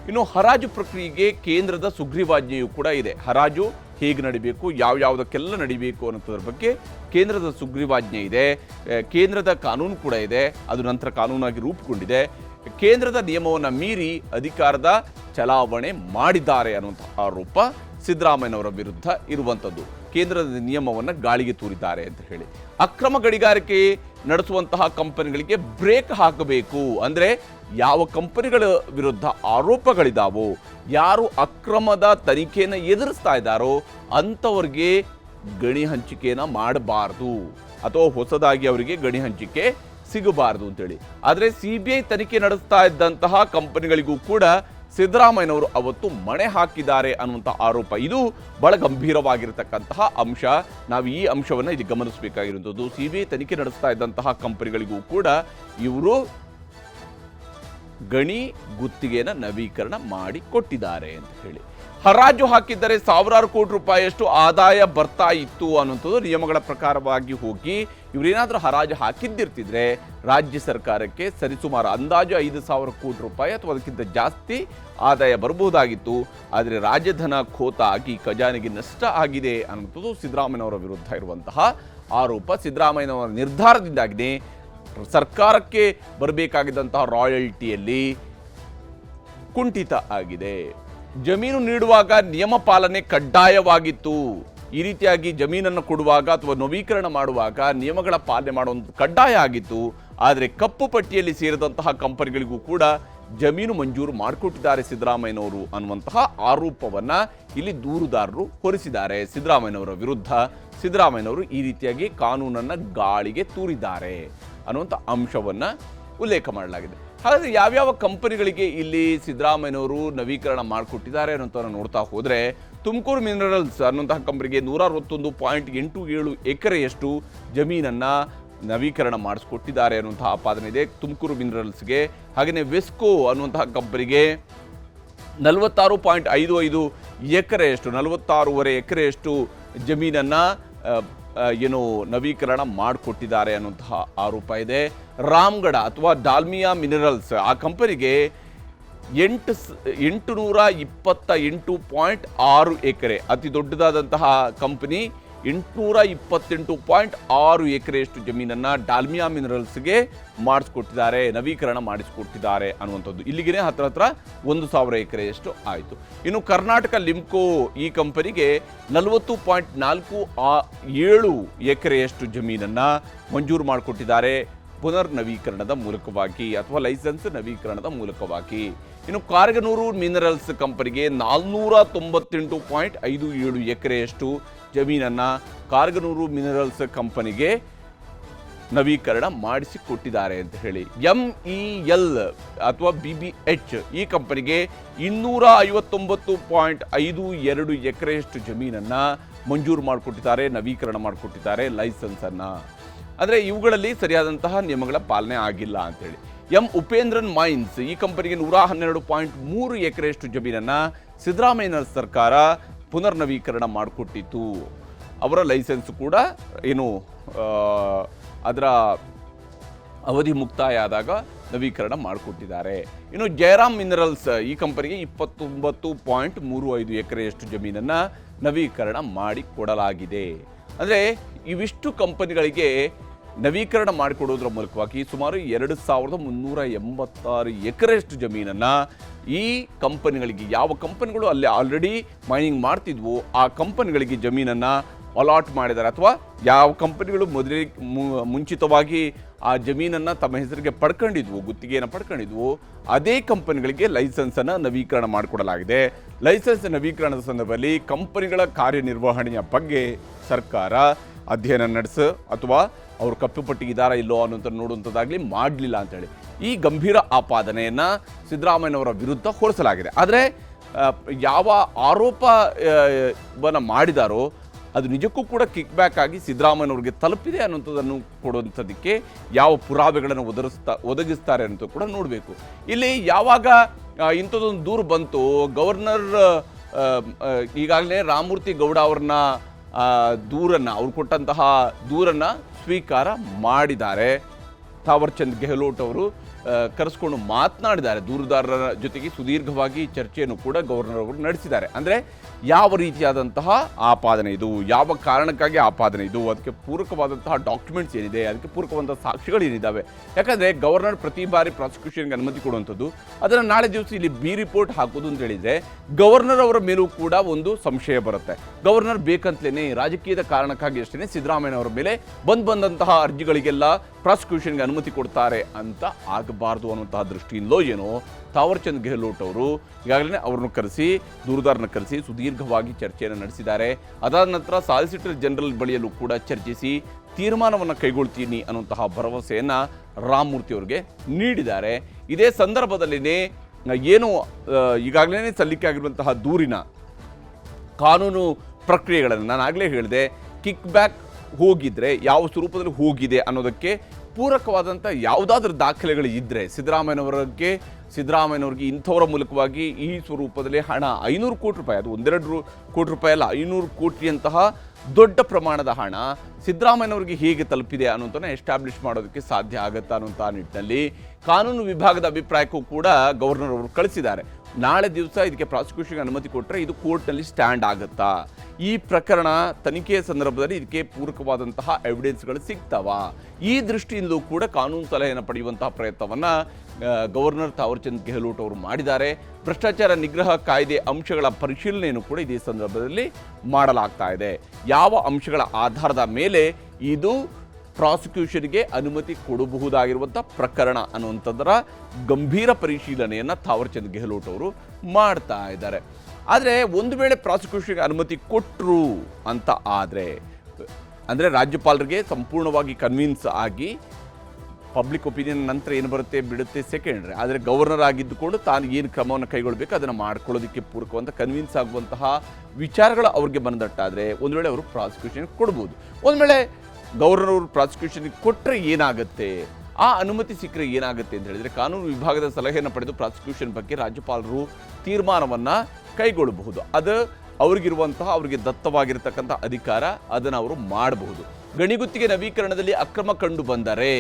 ಇನ್ನು ಹರಾಜು ಪ್ರಕ್ರಿಯೆಗೆ ಕೇಂದ್ರದ ಸುಗ್ರೀವಾಜ್ಞೆಯೂ ಕೂಡ ಇದೆ. ಹರಾಜು ಹೇಗೆ ನಡಿಬೇಕು, ಯಾವ ಯಾವುದಕ್ಕೆಲ್ಲ ನಡಿಬೇಕು ಅನ್ನೋದ್ರ ಬಗ್ಗೆ ಕೇಂದ್ರದ ಸುಗ್ರೀವಾಜ್ಞೆ ಇದೆ. ಕೇಂದ್ರದ ಕಾನೂನು ಕೂಡ ಇದೆ. ಅದು ನಂತರ ಕಾನೂನಾಗಿ ರೂಪುಗೊಂಡಿದೆ. ಕೇಂದ್ರದ ನಿಯಮವನ್ನು ಮೀರಿ ಅಧಿಕಾರದ ಚಲಾವಣೆ ಮಾಡಿದ್ದಾರೆ ಅನ್ನುವಂಥ ಆರೋಪ ಸಿದ್ದರಾಮಯ್ಯನವರ ವಿರುದ್ಧ ಇರುವಂಥದ್ದು. ಕೇಂದ್ರದ ನಿಯಮವನ್ನು ಗಾಳಿಗೆ ತೂರಿದ್ದಾರೆ ಅಂತ ಹೇಳಿ. ಅಕ್ರಮ ಗಣಿಗಾರಿಕೆ ನಡೆಸುವಂತಹ ಕಂಪನಿಗಳಿಗೆ ಬ್ರೇಕ್ ಹಾಕಬೇಕು. ಅಂದರೆ ಯಾವ ಕಂಪನಿಗಳ ವಿರುದ್ಧ ಆರೋಪಗಳಿದಾವೋ, ಯಾರು ಅಕ್ರಮದ ತನಿಖೆಯನ್ನು ಎದುರಿಸ್ತಾ ಇದ್ದಾರೋ ಅಂಥವ್ರಿಗೆ ಗಣಿ ಹಂಚಿಕೆಯನ್ನು ಮಾಡಬಾರ್ದು. ಅಥವಾ ಹೊಸದಾಗಿ ಅವರಿಗೆ ಗಣಿ ಹಂಚಿಕೆ ಸಿಗಬಾರದು ಅಂತೇಳಿ. ಆದರೆ ಸಿ ಬಿ ಐ ತನಿಖೆ ನಡೆಸ್ತಾ ಇದ್ದಂತಹ ಕಂಪನಿಗಳಿಗೂ ಕೂಡ ಸಿದ್ದರಾಮಯ್ಯನವರು ಅವತ್ತು ಮಣೆ ಹಾಕಿದ್ದಾರೆ ಅನ್ನುವಂಥ ಆರೋಪ. ಇದು ಬಹಳ ಗಂಭೀರವಾಗಿರತಕ್ಕಂತಹ ಅಂಶ. ನಾವು ಈ ಅಂಶವನ್ನು ಇಲ್ಲಿ ಗಮನಿಸಬೇಕಾಗಿರುವಂಥದ್ದು ಸಿ ಬಿ ಐ ತನಿಖೆ ನಡೆಸ್ತಾ ಇದ್ದಂತಹ ಕಂಪನಿಗಳಿಗೂ ಕೂಡ ಇವರು ಗಣಿ ಗುತ್ತಿಗೆನ ನವೀಕರಣ ಮಾಡಿಕೊಟ್ಟಿದ್ದಾರೆ ಅಂತ ಹೇಳಿ. ಹರಾಜು ಹಾಕಿದ್ದರೆ ಸಾವಿರಾರು ಕೋಟಿ ರೂಪಾಯಿಯಷ್ಟು ಆದಾಯ ಬರ್ತಾ ಇತ್ತು ಅನ್ನುವಂಥದ್ದು ನಿಯಮಗಳ ಪ್ರಕಾರವಾಗಿ ಹೋಗಿ ಇವರೇನಾದರೂ ಹರಾಜು ಹಾಕಿದ್ದಿರ್ತಿದ್ರೆ ರಾಜ್ಯ ಸರ್ಕಾರಕ್ಕೆ ಸರಿಸುಮಾರು ಅಂದಾಜು ಐದು ಸಾವಿರ ಕೋಟಿ ರೂಪಾಯಿ ಅಥವಾ ಅದಕ್ಕಿಂತ ಜಾಸ್ತಿ ಆದಾಯ ಬರಬಹುದಾಗಿತ್ತು. ಆದರೆ ರಾಜಧನ ಖೋತ ಆಗಿ ಖಜಾನೆಗೆ ನಷ್ಟ ಆಗಿದೆ ಅನ್ನುವಂಥದ್ದು ಸಿದ್ದರಾಮಯ್ಯನವರ ವಿರುದ್ಧ ಇರುವಂತಹ ಆರೋಪ. ಸಿದ್ದರಾಮಯ್ಯನವರ ನಿರ್ಧಾರದಿಂದಾಗಿದೆ ಸರ್ಕಾರಕ್ಕೆ ಬರಬೇಕಾಗಿದ್ದಂತಹ ರಾಯಲ್ಟಿಯಲ್ಲಿ ಕುಂಠಿತ ಆಗಿದೆ. ಜಮೀನು ನೀಡುವಾಗ ನಿಯಮ ಪಾಲನೆ ಕಡ್ಡಾಯವಾಗಿತ್ತು. ಈ ರೀತಿಯಾಗಿ ಜಮೀನನ್ನು ಕೊಡುವಾಗ ಅಥವಾ ನವೀಕರಣ ಮಾಡುವಾಗ ನಿಯಮಗಳ ಪಾಲನೆ ಮಾಡುವಂಥ ಕಡ್ಡಾಯ ಆಗಿತ್ತು. ಆದರೆ ಕಪ್ಪು ಪಟ್ಟಿಯಲ್ಲಿ ಸೇರಿದಂತಹ ಕಂಪನಿಗಳಿಗೂ ಕೂಡ ಜಮೀನು ಮಂಜೂರು ಮಾಡಿಕೊಟ್ಟಿದ್ದಾರೆ ಸಿದ್ದರಾಮಯ್ಯನವರು ಅನ್ನುವಂತಹ ಆರೋಪವನ್ನ ಇಲ್ಲಿ ದೂರುದಾರರು ಹೊರಿಸಿದ್ದಾರೆ. ಸಿದ್ದರಾಮಯ್ಯನವರ ವಿರುದ್ಧ ಸಿದ್ದರಾಮಯ್ಯನವರು ಈ ರೀತಿಯಾಗಿ ಕಾನೂನನ್ನ ಗಾಳಿಗೆ ತೂರಿದ್ದಾರೆ ಅನ್ನುವಂಥ ಅಂಶವನ್ನ ಉಲ್ಲೇಖ ಮಾಡಲಾಗಿದೆ. ಹಾಗಾದ್ರೆ ಯಾವ್ಯಾವ ಕಂಪನಿಗಳಿಗೆ ಇಲ್ಲಿ ಸಿದ್ದರಾಮಯ್ಯನವರು ನವೀಕರಣ ಮಾಡಿಕೊಟ್ಟಿದ್ದಾರೆ ಅನ್ನೋಂಥವ್ರನ್ನ ನೋಡ್ತಾ ಹೋದರೆ ತುಮಕೂರು ಮಿನರಲ್ಸ್ ಅನ್ನುವಂತಹ ಕಂಪನಿಗೆ ನೂರ ಅರವತ್ತೊಂದು ಪಾಯಿಂಟ್ ಎಂಟು ಏಳು ಎಕರೆಯಷ್ಟು ಜಮೀನನ್ನ ನವೀಕರಣ ಮಾಡಿಸ್ಕೊಟ್ಟಿದ್ದಾರೆ ಅನ್ನುವಂತಹ ಆಪಾದನೆ ಇದೆ. ತುಮಕೂರು ಮಿನರಲ್ಸ್ಗೆ ಹಾಗೆಯೇ ವೆಸ್ಕೋ ಅನ್ನುವಂತಹ ಕಂಪನಿಗೆ ನಲವತ್ತಾರು ಪಾಯಿಂಟ್ ಐದು ಐದು ಎಕರೆಯಷ್ಟು, ನಲವತ್ತಾರೂವರೆ ಎಕರೆಯಷ್ಟು ಜಮೀನನ್ನು ಏನು ನವೀಕರಣ ಮಾಡಿಕೊಟ್ಟಿದ್ದಾರೆ ಅನ್ನುವಂತಹ ಆರೋಪ ಇದೆ. ರಾಮ್ಗಢ ಅಥವಾ ಡಾಲ್ಮಿಯಾ ಮಿನರಲ್ಸ್ ಆ ಕಂಪನಿಗೆ ಎಂಟು ಎಂಟು ನೂರ ಇಪ್ಪತ್ತ ಎಂಟು ಪಾಯಿಂಟ್ ಆರು ಎಕರೆ, ಅತಿ ದೊಡ್ಡದಾದಂತಹ ಕಂಪನಿ ಎಂಟುನೂರ ಇಪ್ಪತ್ತೆಂಟು ಪಾಯಿಂಟ್ ಆರು ಎಕರೆಯಷ್ಟು ಜಮೀನನ್ನು ಡಾಲ್ಮಿಯಾ ಮಿನರಲ್ಸ್ಗೆ ಮಾಡಿಸ್ಕೊಟ್ಟಿದ್ದಾರೆ, ನವೀಕರಣ ಮಾಡಿಸ್ಕೊಟ್ಟಿದ್ದಾರೆ ಅನ್ನುವಂಥದ್ದು. ಇಲ್ಲಿಗೆ ಹತ್ರ ಹತ್ರ ಒಂದು ಸಾವಿರ ಎಕರೆಯಷ್ಟು ಆಯಿತು. ಇನ್ನು ಕರ್ನಾಟಕ ಲಿಮ್ಕೋ ಈ ಕಂಪನಿಗೆ ನಲವತ್ತು ಪಾಯಿಂಟ್ ನಾಲ್ಕು ಆ ಏಳು ಎಕರೆಯಷ್ಟು ಜಮೀನನ್ನು ಮಂಜೂರು ಮಾಡಿಕೊಟ್ಟಿದ್ದಾರೆ, ಪುನರ್ ನವೀಕರಣದ ಮೂಲಕವಾಗಿ ಅಥವಾ ಲೈಸೆನ್ಸ್ ನವೀಕರಣದ ಮೂಲಕವಾಗಿ. ಇನ್ನು ಕಾರ್ಗನೂರು ಮಿನರಲ್ಸ್ ಕಂಪನಿಗೆ ನಾಲ್ನೂರ ತೊಂಬತ್ತೆಂಟು ಪಾಯಿಂಟ್ ಐದು ಏಳು ಎಕರೆಯಷ್ಟು ಜಮೀನನ್ನು ಕಾರ್ಗನೂರು ಮಿನರಲ್ಸ್ ಕಂಪನಿಗೆ ನವೀಕರಣ ಮಾಡಿಸಿಕೊಟ್ಟಿದ್ದಾರೆ ಅಂತ ಹೇಳಿ. ಎಂ ಇ ಎಲ್ ಅಥವಾ ಬಿ ಬಿ ಎಚ್ ಈ ಕಂಪನಿಗೆ ಇನ್ನೂರ ಐವತ್ತೊಂಬತ್ತು ಪಾಯಿಂಟ್ ಐದು ಎರಡು ಎಕರೆಯಷ್ಟು ಜಮೀನನ್ನು ಮಂಜೂರು ಮಾಡಿಕೊಟ್ಟಿದ್ದಾರೆ, ನವೀಕರಣ ಮಾಡಿಕೊಟ್ಟಿದ್ದಾರೆ ಲೈಸೆನ್ಸನ್ನು ಅಂದರೆ ಇವುಗಳಲ್ಲಿ ಸರಿಯಾದಂತಹ ನಿಯಮಗಳ ಪಾಲನೆ ಆಗಿಲ್ಲ ಅಂತೇಳಿ ಎಂ ಉಪೇಂದ್ರನ್ ಮೈನ್ಸ್ ಈ ಕಂಪನಿಗೆ ನೂರ ಹನ್ನೆರಡು ಪಾಯಿಂಟ್ ಮೂರು ಎಕರೆಯಷ್ಟು ಜಮೀನನ್ನು ಸಿದ್ದರಾಮಯ್ಯನ ಸರ್ಕಾರ ಪುನರ್ ನವೀಕರಣ ಮಾಡಿಕೊಟ್ಟಿತ್ತು. ಅವರ ಲೈಸೆನ್ಸ್ ಕೂಡ ಏನು ಅದರ ಅವಧಿ ಮುಕ್ತಾಯ ಆದಾಗ ನವೀಕರಣ ಮಾಡಿಕೊಟ್ಟಿದ್ದಾರೆ. ಇನ್ನು ಜಯರಾಮ್ ಮಿನರಲ್ಸ್, ಈ ಕಂಪನಿಗೆ ಇಪ್ಪತ್ತೊಂಬತ್ತು ಪಾಯಿಂಟ್ ಮೂರು ಐದು ಎಕರೆಯಷ್ಟು ಜಮೀನನ್ನು ನವೀಕರಣ ಮಾಡಿಕೊಡಲಾಗಿದೆ ಅಂದರೆ ಇವಿಷ್ಟು ಕಂಪನಿಗಳಿಗೆ ನವೀಕರಣ ಮಾಡಿಕೊಡೋದ್ರ ಮೂಲಕವಾಗಿ ಸುಮಾರು ಎರಡು ಸಾವಿರದ ಮುನ್ನೂರ ಎಂಬತ್ತಾರು ಎಕರೆಯಷ್ಟು ಜಮೀನನ್ನು ಈ ಕಂಪನಿಗಳಿಗೆ ಯಾವ ಕಂಪನಿಗಳು ಅಲ್ಲಿ ಆಲ್ರೆಡಿ ಮೈನಿಂಗ್ ಮಾಡ್ತಿದ್ವು ಆ ಕಂಪನಿಗಳಿಗೆ ಜಮೀನನ್ನು ಅಲಾಟ್ ಮಾಡಿದ್ದಾರೆ ಅಥವಾ ಯಾವ ಕಂಪನಿಗಳು ಮೊದಲೇ ಮುಂಚಿತವಾಗಿ ಆ ಜಮೀನನ್ನು ತಮ್ಮ ಹೆಸರಿಗೆ ಪಡ್ಕೊಂಡಿದ್ವು, ಗುತ್ತಿಗೆಯನ್ನು ಪಡ್ಕೊಂಡಿದ್ವು, ಅದೇ ಕಂಪನಿಗಳಿಗೆ ಲೈಸೆನ್ಸನ್ನು ನವೀಕರಣ ಮಾಡಿಕೊಡಲಾಗಿದೆ. ಲೈಸೆನ್ಸ್ ನವೀಕರಣದ ಸಂದರ್ಭದಲ್ಲಿ ಕಂಪನಿಗಳ ಕಾರ್ಯನಿರ್ವಹಣೆಯ ಬಗ್ಗೆ ಸರ್ಕಾರ ಅಧ್ಯಯನ ನಡೆಸ ಅಥವಾ ಅವರು ಕಪ್ಪುಪಟ್ಟಿ ಇದ್ದಾರಾ ಇಲ್ಲೋ ಅನ್ನೋಂಥ ನೋಡುವಂಥದ್ದಾಗಲಿ ಮಾಡಲಿಲ್ಲ ಅಂತೇಳಿ. ಈ ಗಂಭೀರ ಆಪಾದನೆಯನ್ನು ಸಿದ್ದರಾಮಯ್ಯನವರ ವಿರುದ್ಧ ಹೊರಿಸಲಾಗಿದೆ ಆದರೆ ಯಾವ ಆರೋಪವನ್ನು ಮಾಡಿದಾರೋ ಅದು ನಿಜಕ್ಕೂ ಕೂಡ ಕಿಕ್ ಬ್ಯಾಕ್ ಆಗಿ ಸಿದ್ದರಾಮಯ್ಯನವ್ರಿಗೆ ತಲುಪಿದೆ ಅನ್ನೋಂಥದ್ದನ್ನು ಕೊಡುವಂಥದ್ದಕ್ಕೆ ಯಾವ ಪುರಾವೆಗಳನ್ನು ಒದಗಿಸ್ತಾ ಒದಗಿಸ್ತಾರೆ ಅಂತ ಕೂಡ ನೋಡಬೇಕು. ಇಲ್ಲಿ ಯಾವಾಗ ಇಂಥದ್ದೊಂದು ದೂರು ಬಂತು, ಗವರ್ನರ್ ಈಗಾಗಲೇ ರಾಮಮೂರ್ತಿ ಗೌಡ ಅವ್ರನ್ನ ದೂರನ್ನು, ಅವ್ರು ಕೊಟ್ಟಂತಹ ದೂರನ್ನು ಸ್ವೀಕಾರ ಮಾಡಿದ್ದಾರೆ. ಥಾವರ್ಚಂದ್ ಗೆಹ್ಲೋಟ್ ಅವರು ಕರೆಸ್ಕೊಂಡು ಮಾತನಾಡಿದ್ದಾರೆ. ದೂರುದಾರರ ಜೊತೆಗೆ ಸುದೀರ್ಘವಾಗಿ ಚರ್ಚೆಯನ್ನು ಕೂಡ ಗವರ್ನರ್ ಅವರು ನಡೆಸಿದ್ದಾರೆ. ಅಂದರೆ ಯಾವ ರೀತಿಯಾದಂತಹ ಆಪಾದನೆ ಇದು? ಯಾವ ಕಾರಣಕ್ಕಾಗಿ ಆಪಾದನೆ ಇದು? ಅದಕ್ಕೆ ಪೂರಕವಾದಂತಹ ಡಾಕ್ಯುಮೆಂಟ್ಸ್ ಏನಿದೆ? ಅದಕ್ಕೆ ಪೂರಕವಾದಂತಹ ಸಾಕ್ಷಿಗಳು ಏನಿದ್ದಾವೆ ಯಾಕಂದರೆ ಗವರ್ನರ್ ಪ್ರತಿ ಬಾರಿ ಪ್ರಾಸಿಕ್ಯೂಷನ್ಗೆ ಅನುಮತಿ ಕೊಡುವಂಥದ್ದು. ಅದನ್ನು ನಾಳೆ ದಿವಸ ಇಲ್ಲಿ ಬಿ ರಿಪೋರ್ಟ್ ಹಾಕೋದು ಅಂತ ಹೇಳಿದರೆ ಗವರ್ನರ್ ಅವರ ಮೇಲೂ ಕೂಡ ಒಂದು ಸಂಶಯ ಬರುತ್ತೆ. ಗವರ್ನರ್ ಬೇಕಂತಲೇ ರಾಜಕೀಯದ ಕಾರಣಕ್ಕಾಗಿ ಅಷ್ಟೇ ಸಿದ್ದರಾಮಯ್ಯ ಅವರ ಮೇಲೆ ಬಂದ್ ಬಂದಂತಹ ಅರ್ಜಿಗಳಿಗೆಲ್ಲ ಪ್ರಾಸಿಕ್ಯೂಷನ್ಗೆ ಅನುಮತಿ ಕೊಡ್ತಾರೆ ಅಂತ ಆಗಬಾರ್ದು ಅನ್ನುವಂತಹ ದೃಷ್ಟಿಯಿಂದಲೋ ಏನೋ ತಾವರ್ಚಂದ್ ಗೆಹ್ಲೋಟ್ ಅವರು ಈಗಾಗಲೇ ಅವರನ್ನು ಕರೆಸಿ ದೂರದಾರನ ಕರೆಸಿ ಸುದೀರ್ಘವಾಗಿ ಚರ್ಚೆಯನ್ನು ನಡೆಸಿದ್ದಾರೆ. ಅದಾದ ನಂತರ ಸಾಲಿಸಿಟರ್ ಜನರಲ್ ಬಳಿಯಲ್ಲೂ ಕೂಡ ಚರ್ಚಿಸಿ ತೀರ್ಮಾನವನ್ನು ಕೈಗೊಳ್ತೀನಿ ಅನ್ನುವಂತಹ ಭರವಸೆಯನ್ನು ರಾಮಮೂರ್ತಿ ಅವರಿಗೆ ನೀಡಿದ್ದಾರೆ. ಇದೇ ಸಂದರ್ಭದಲ್ಲಿನೇ, ಏನು ಈಗಾಗಲೇ ಸಲ್ಲಿಕೆ ಆಗಿರುವಂತಹ ದೂರಿನ ಕಾನೂನು ಪ್ರಕ್ರಿಯೆಗಳನ್ನು ನಾನು ಆಗಲೇ ಹೇಳಿದೆ, ಕಿಕ್ ಬ್ಯಾಕ್ ಹೋಗಿದ್ರೆ ಯಾವ ಸ್ವರೂಪದಲ್ಲಿ ಹೋಗಿದೆ ಅನ್ನೋದಕ್ಕೆ ಪೂರಕವಾದಂಥ ಯಾವುದಾದ್ರೂ ದಾಖಲೆಗಳು ಇದ್ದರೆ ಸಿದ್ದರಾಮಯ್ಯನವರಿಗೆ ಸಿದ್ದರಾಮಯ್ಯನವ್ರಿಗೆ ಇಂಥವರ ಮೂಲಕವಾಗಿ ಈ ಸ್ವರೂಪದಲ್ಲಿ ಹಣ. ಐನೂರು ಕೋಟಿ ರೂಪಾಯಿ, ಅದು ಒಂದೆರಡು ಕೋಟಿ ರೂಪಾಯಿ ಅಲ್ಲ, ಐನೂರು ಕೋಟಿಯಂತಹ ದೊಡ್ಡ ಪ್ರಮಾಣದ ಹಣ ಸಿದ್ದರಾಮಯ್ಯನವರಿಗೆ ಹೇಗೆ ತಲುಪಿದೆ ಅನ್ನೋದನ್ನು ಎಸ್ಟಾಬ್ಲಿಷ್ ಮಾಡೋದಕ್ಕೆ ಸಾಧ್ಯ ಆಗುತ್ತಾ ಅನ್ನೋಂಥ ನಿಟ್ಟಿನಲ್ಲಿ ಕಾನೂನು ವಿಭಾಗದ ಅಭಿಪ್ರಾಯಕ್ಕೂ ಕೂಡ ಗವರ್ನರ್ ಅವರು ಕಳಿಸಿದ್ದಾರೆ. ನಾಳೆ ದಿವಸ ಇದಕ್ಕೆ ಪ್ರಾಸಿಕ್ಯೂಷನ್ಗೆ ಅನುಮತಿ ಕೊಟ್ಟರೆ ಇದು ಕೋರ್ಟ್ನಲ್ಲಿ ಸ್ಟ್ಯಾಂಡ್ ಆಗುತ್ತಾ? ಈ ಪ್ರಕರಣ ತನಿಖೆಯ ಸಂದರ್ಭದಲ್ಲಿ ಇದಕ್ಕೆ ಪೂರಕವಾದಂತಹ ಎವಿಡೆನ್ಸ್ಗಳು ಸಿಗ್ತಾವ? ಈ ದೃಷ್ಟಿಯಿಂದಲೂ ಕೂಡ ಕಾನೂನು ಸಲಹೆಯನ್ನು ಪಡೆಯುವಂತಹ ಪ್ರಯತ್ನವನ್ನು ಗವರ್ನರ್ ತಾವರ್ಚಂದ್ ಗೆಹ್ಲೋಟ್ ಅವರು ಮಾಡಿದ್ದಾರೆ. ಭ್ರಷ್ಟಾಚಾರ ನಿಗ್ರಹ ಕಾಯ್ದೆ ಅಂಶಗಳ ಪರಿಶೀಲನೆಯನ್ನು ಕೂಡ ಇದೇ ಸಂದರ್ಭದಲ್ಲಿ ಮಾಡಲಾಗ್ತಾ ಇದೆ. ಯಾವ ಅಂಶಗಳ ಆಧಾರದ ಮೇಲೆ ಇದು ಪ್ರಾಸಿಕ್ಯೂಷನ್ಗೆ ಅನುಮತಿ ಕೊಡಬಹುದಾಗಿರುವಂಥ ಪ್ರಕರಣ ಅನ್ನುವಂಥದ್ದರ ಗಂಭೀರ ಪರಿಶೀಲನೆಯನ್ನು ಥಾವರ್ಚಂದ್ ಗೆಹ್ಲೋಟ್ ಅವರು ಮಾಡ್ತಾ ಇದ್ದಾರೆ. ಆದರೆ ಒಂದು ವೇಳೆ ಪ್ರಾಸಿಕ್ಯೂಷನ್ಗೆ ಅನುಮತಿ ಕೊಟ್ಟರು ಅಂತ ಆದರೆ, ಅಂದರೆ ರಾಜ್ಯಪಾಲರಿಗೆ ಸಂಪೂರ್ಣವಾಗಿ ಕನ್ವಿನ್ಸ್ ಆಗಿ ಪಬ್ಲಿಕ್ ಒಪಿನಿಯನ್ ನಂತರ ಏನು ಬರುತ್ತೆ ಬಿಡುತ್ತೆ ಸೆಕೆಂಡ್ರೆ ಆದರೆ ಗವರ್ನರ್ ಆಗಿದ್ದುಕೊಂಡು ತಾನು ಏನು ಕ್ರಮವನ್ನು ಕೈಗೊಳ್ಳಬೇಕು ಅದನ್ನು ಮಾಡ್ಕೊಳ್ಳೋದಕ್ಕೆ ಪೂರಕವಂತ ಕನ್ವಿನ್ಸ್ ಆಗುವಂತಹ ವಿಚಾರಗಳು ಅವ್ರಿಗೆ ಬಂದಟ್ಟಾದರೆ ಒಂದು ವೇಳೆ ಅವರು ಪ್ರಾಸಿಕ್ಯೂಷನ್ ಕೊಡ್ಬೋದು. ಒಂದು ವೇಳೆ ಗವರ್ನರ್ ಅವರು ಪ್ರಾಸಿಕ್ಯೂಷನ್ಗೆ ಕೊಟ್ಟರೆ ಏನಾಗುತ್ತೆ? ಆ ಅನುಮತಿ ಸಿಕ್ಕರೆ ಏನಾಗುತ್ತೆ ಅಂತ ಹೇಳಿದರೆ ಕಾನೂನು ವಿಭಾಗದ ಸಲಹೆಯನ್ನು ಪಡೆದು ಪ್ರಾಸಿಕ್ಯೂಷನ್ ಬಗ್ಗೆ ರಾಜ್ಯಪಾಲರು ತೀರ್ಮಾನವನ್ನು ಕೈಗೊಳ್ಳಬಹುದು. ಅದು ಅವ್ರಿಗಿರುವಂತಹ ಅವರಿಗೆ ದತ್ತವಾಗಿರತಕ್ಕಂಥ ಅಧಿಕಾರ, ಅದನ್ನು ಅವರು ಮಾಡಬಹುದು. ಗಣಿಗುತ್ತಿಗೆ ನವೀಕರಣದಲ್ಲಿ ಅಕ್ರಮ ಕಂಡು ಬಂದರೆ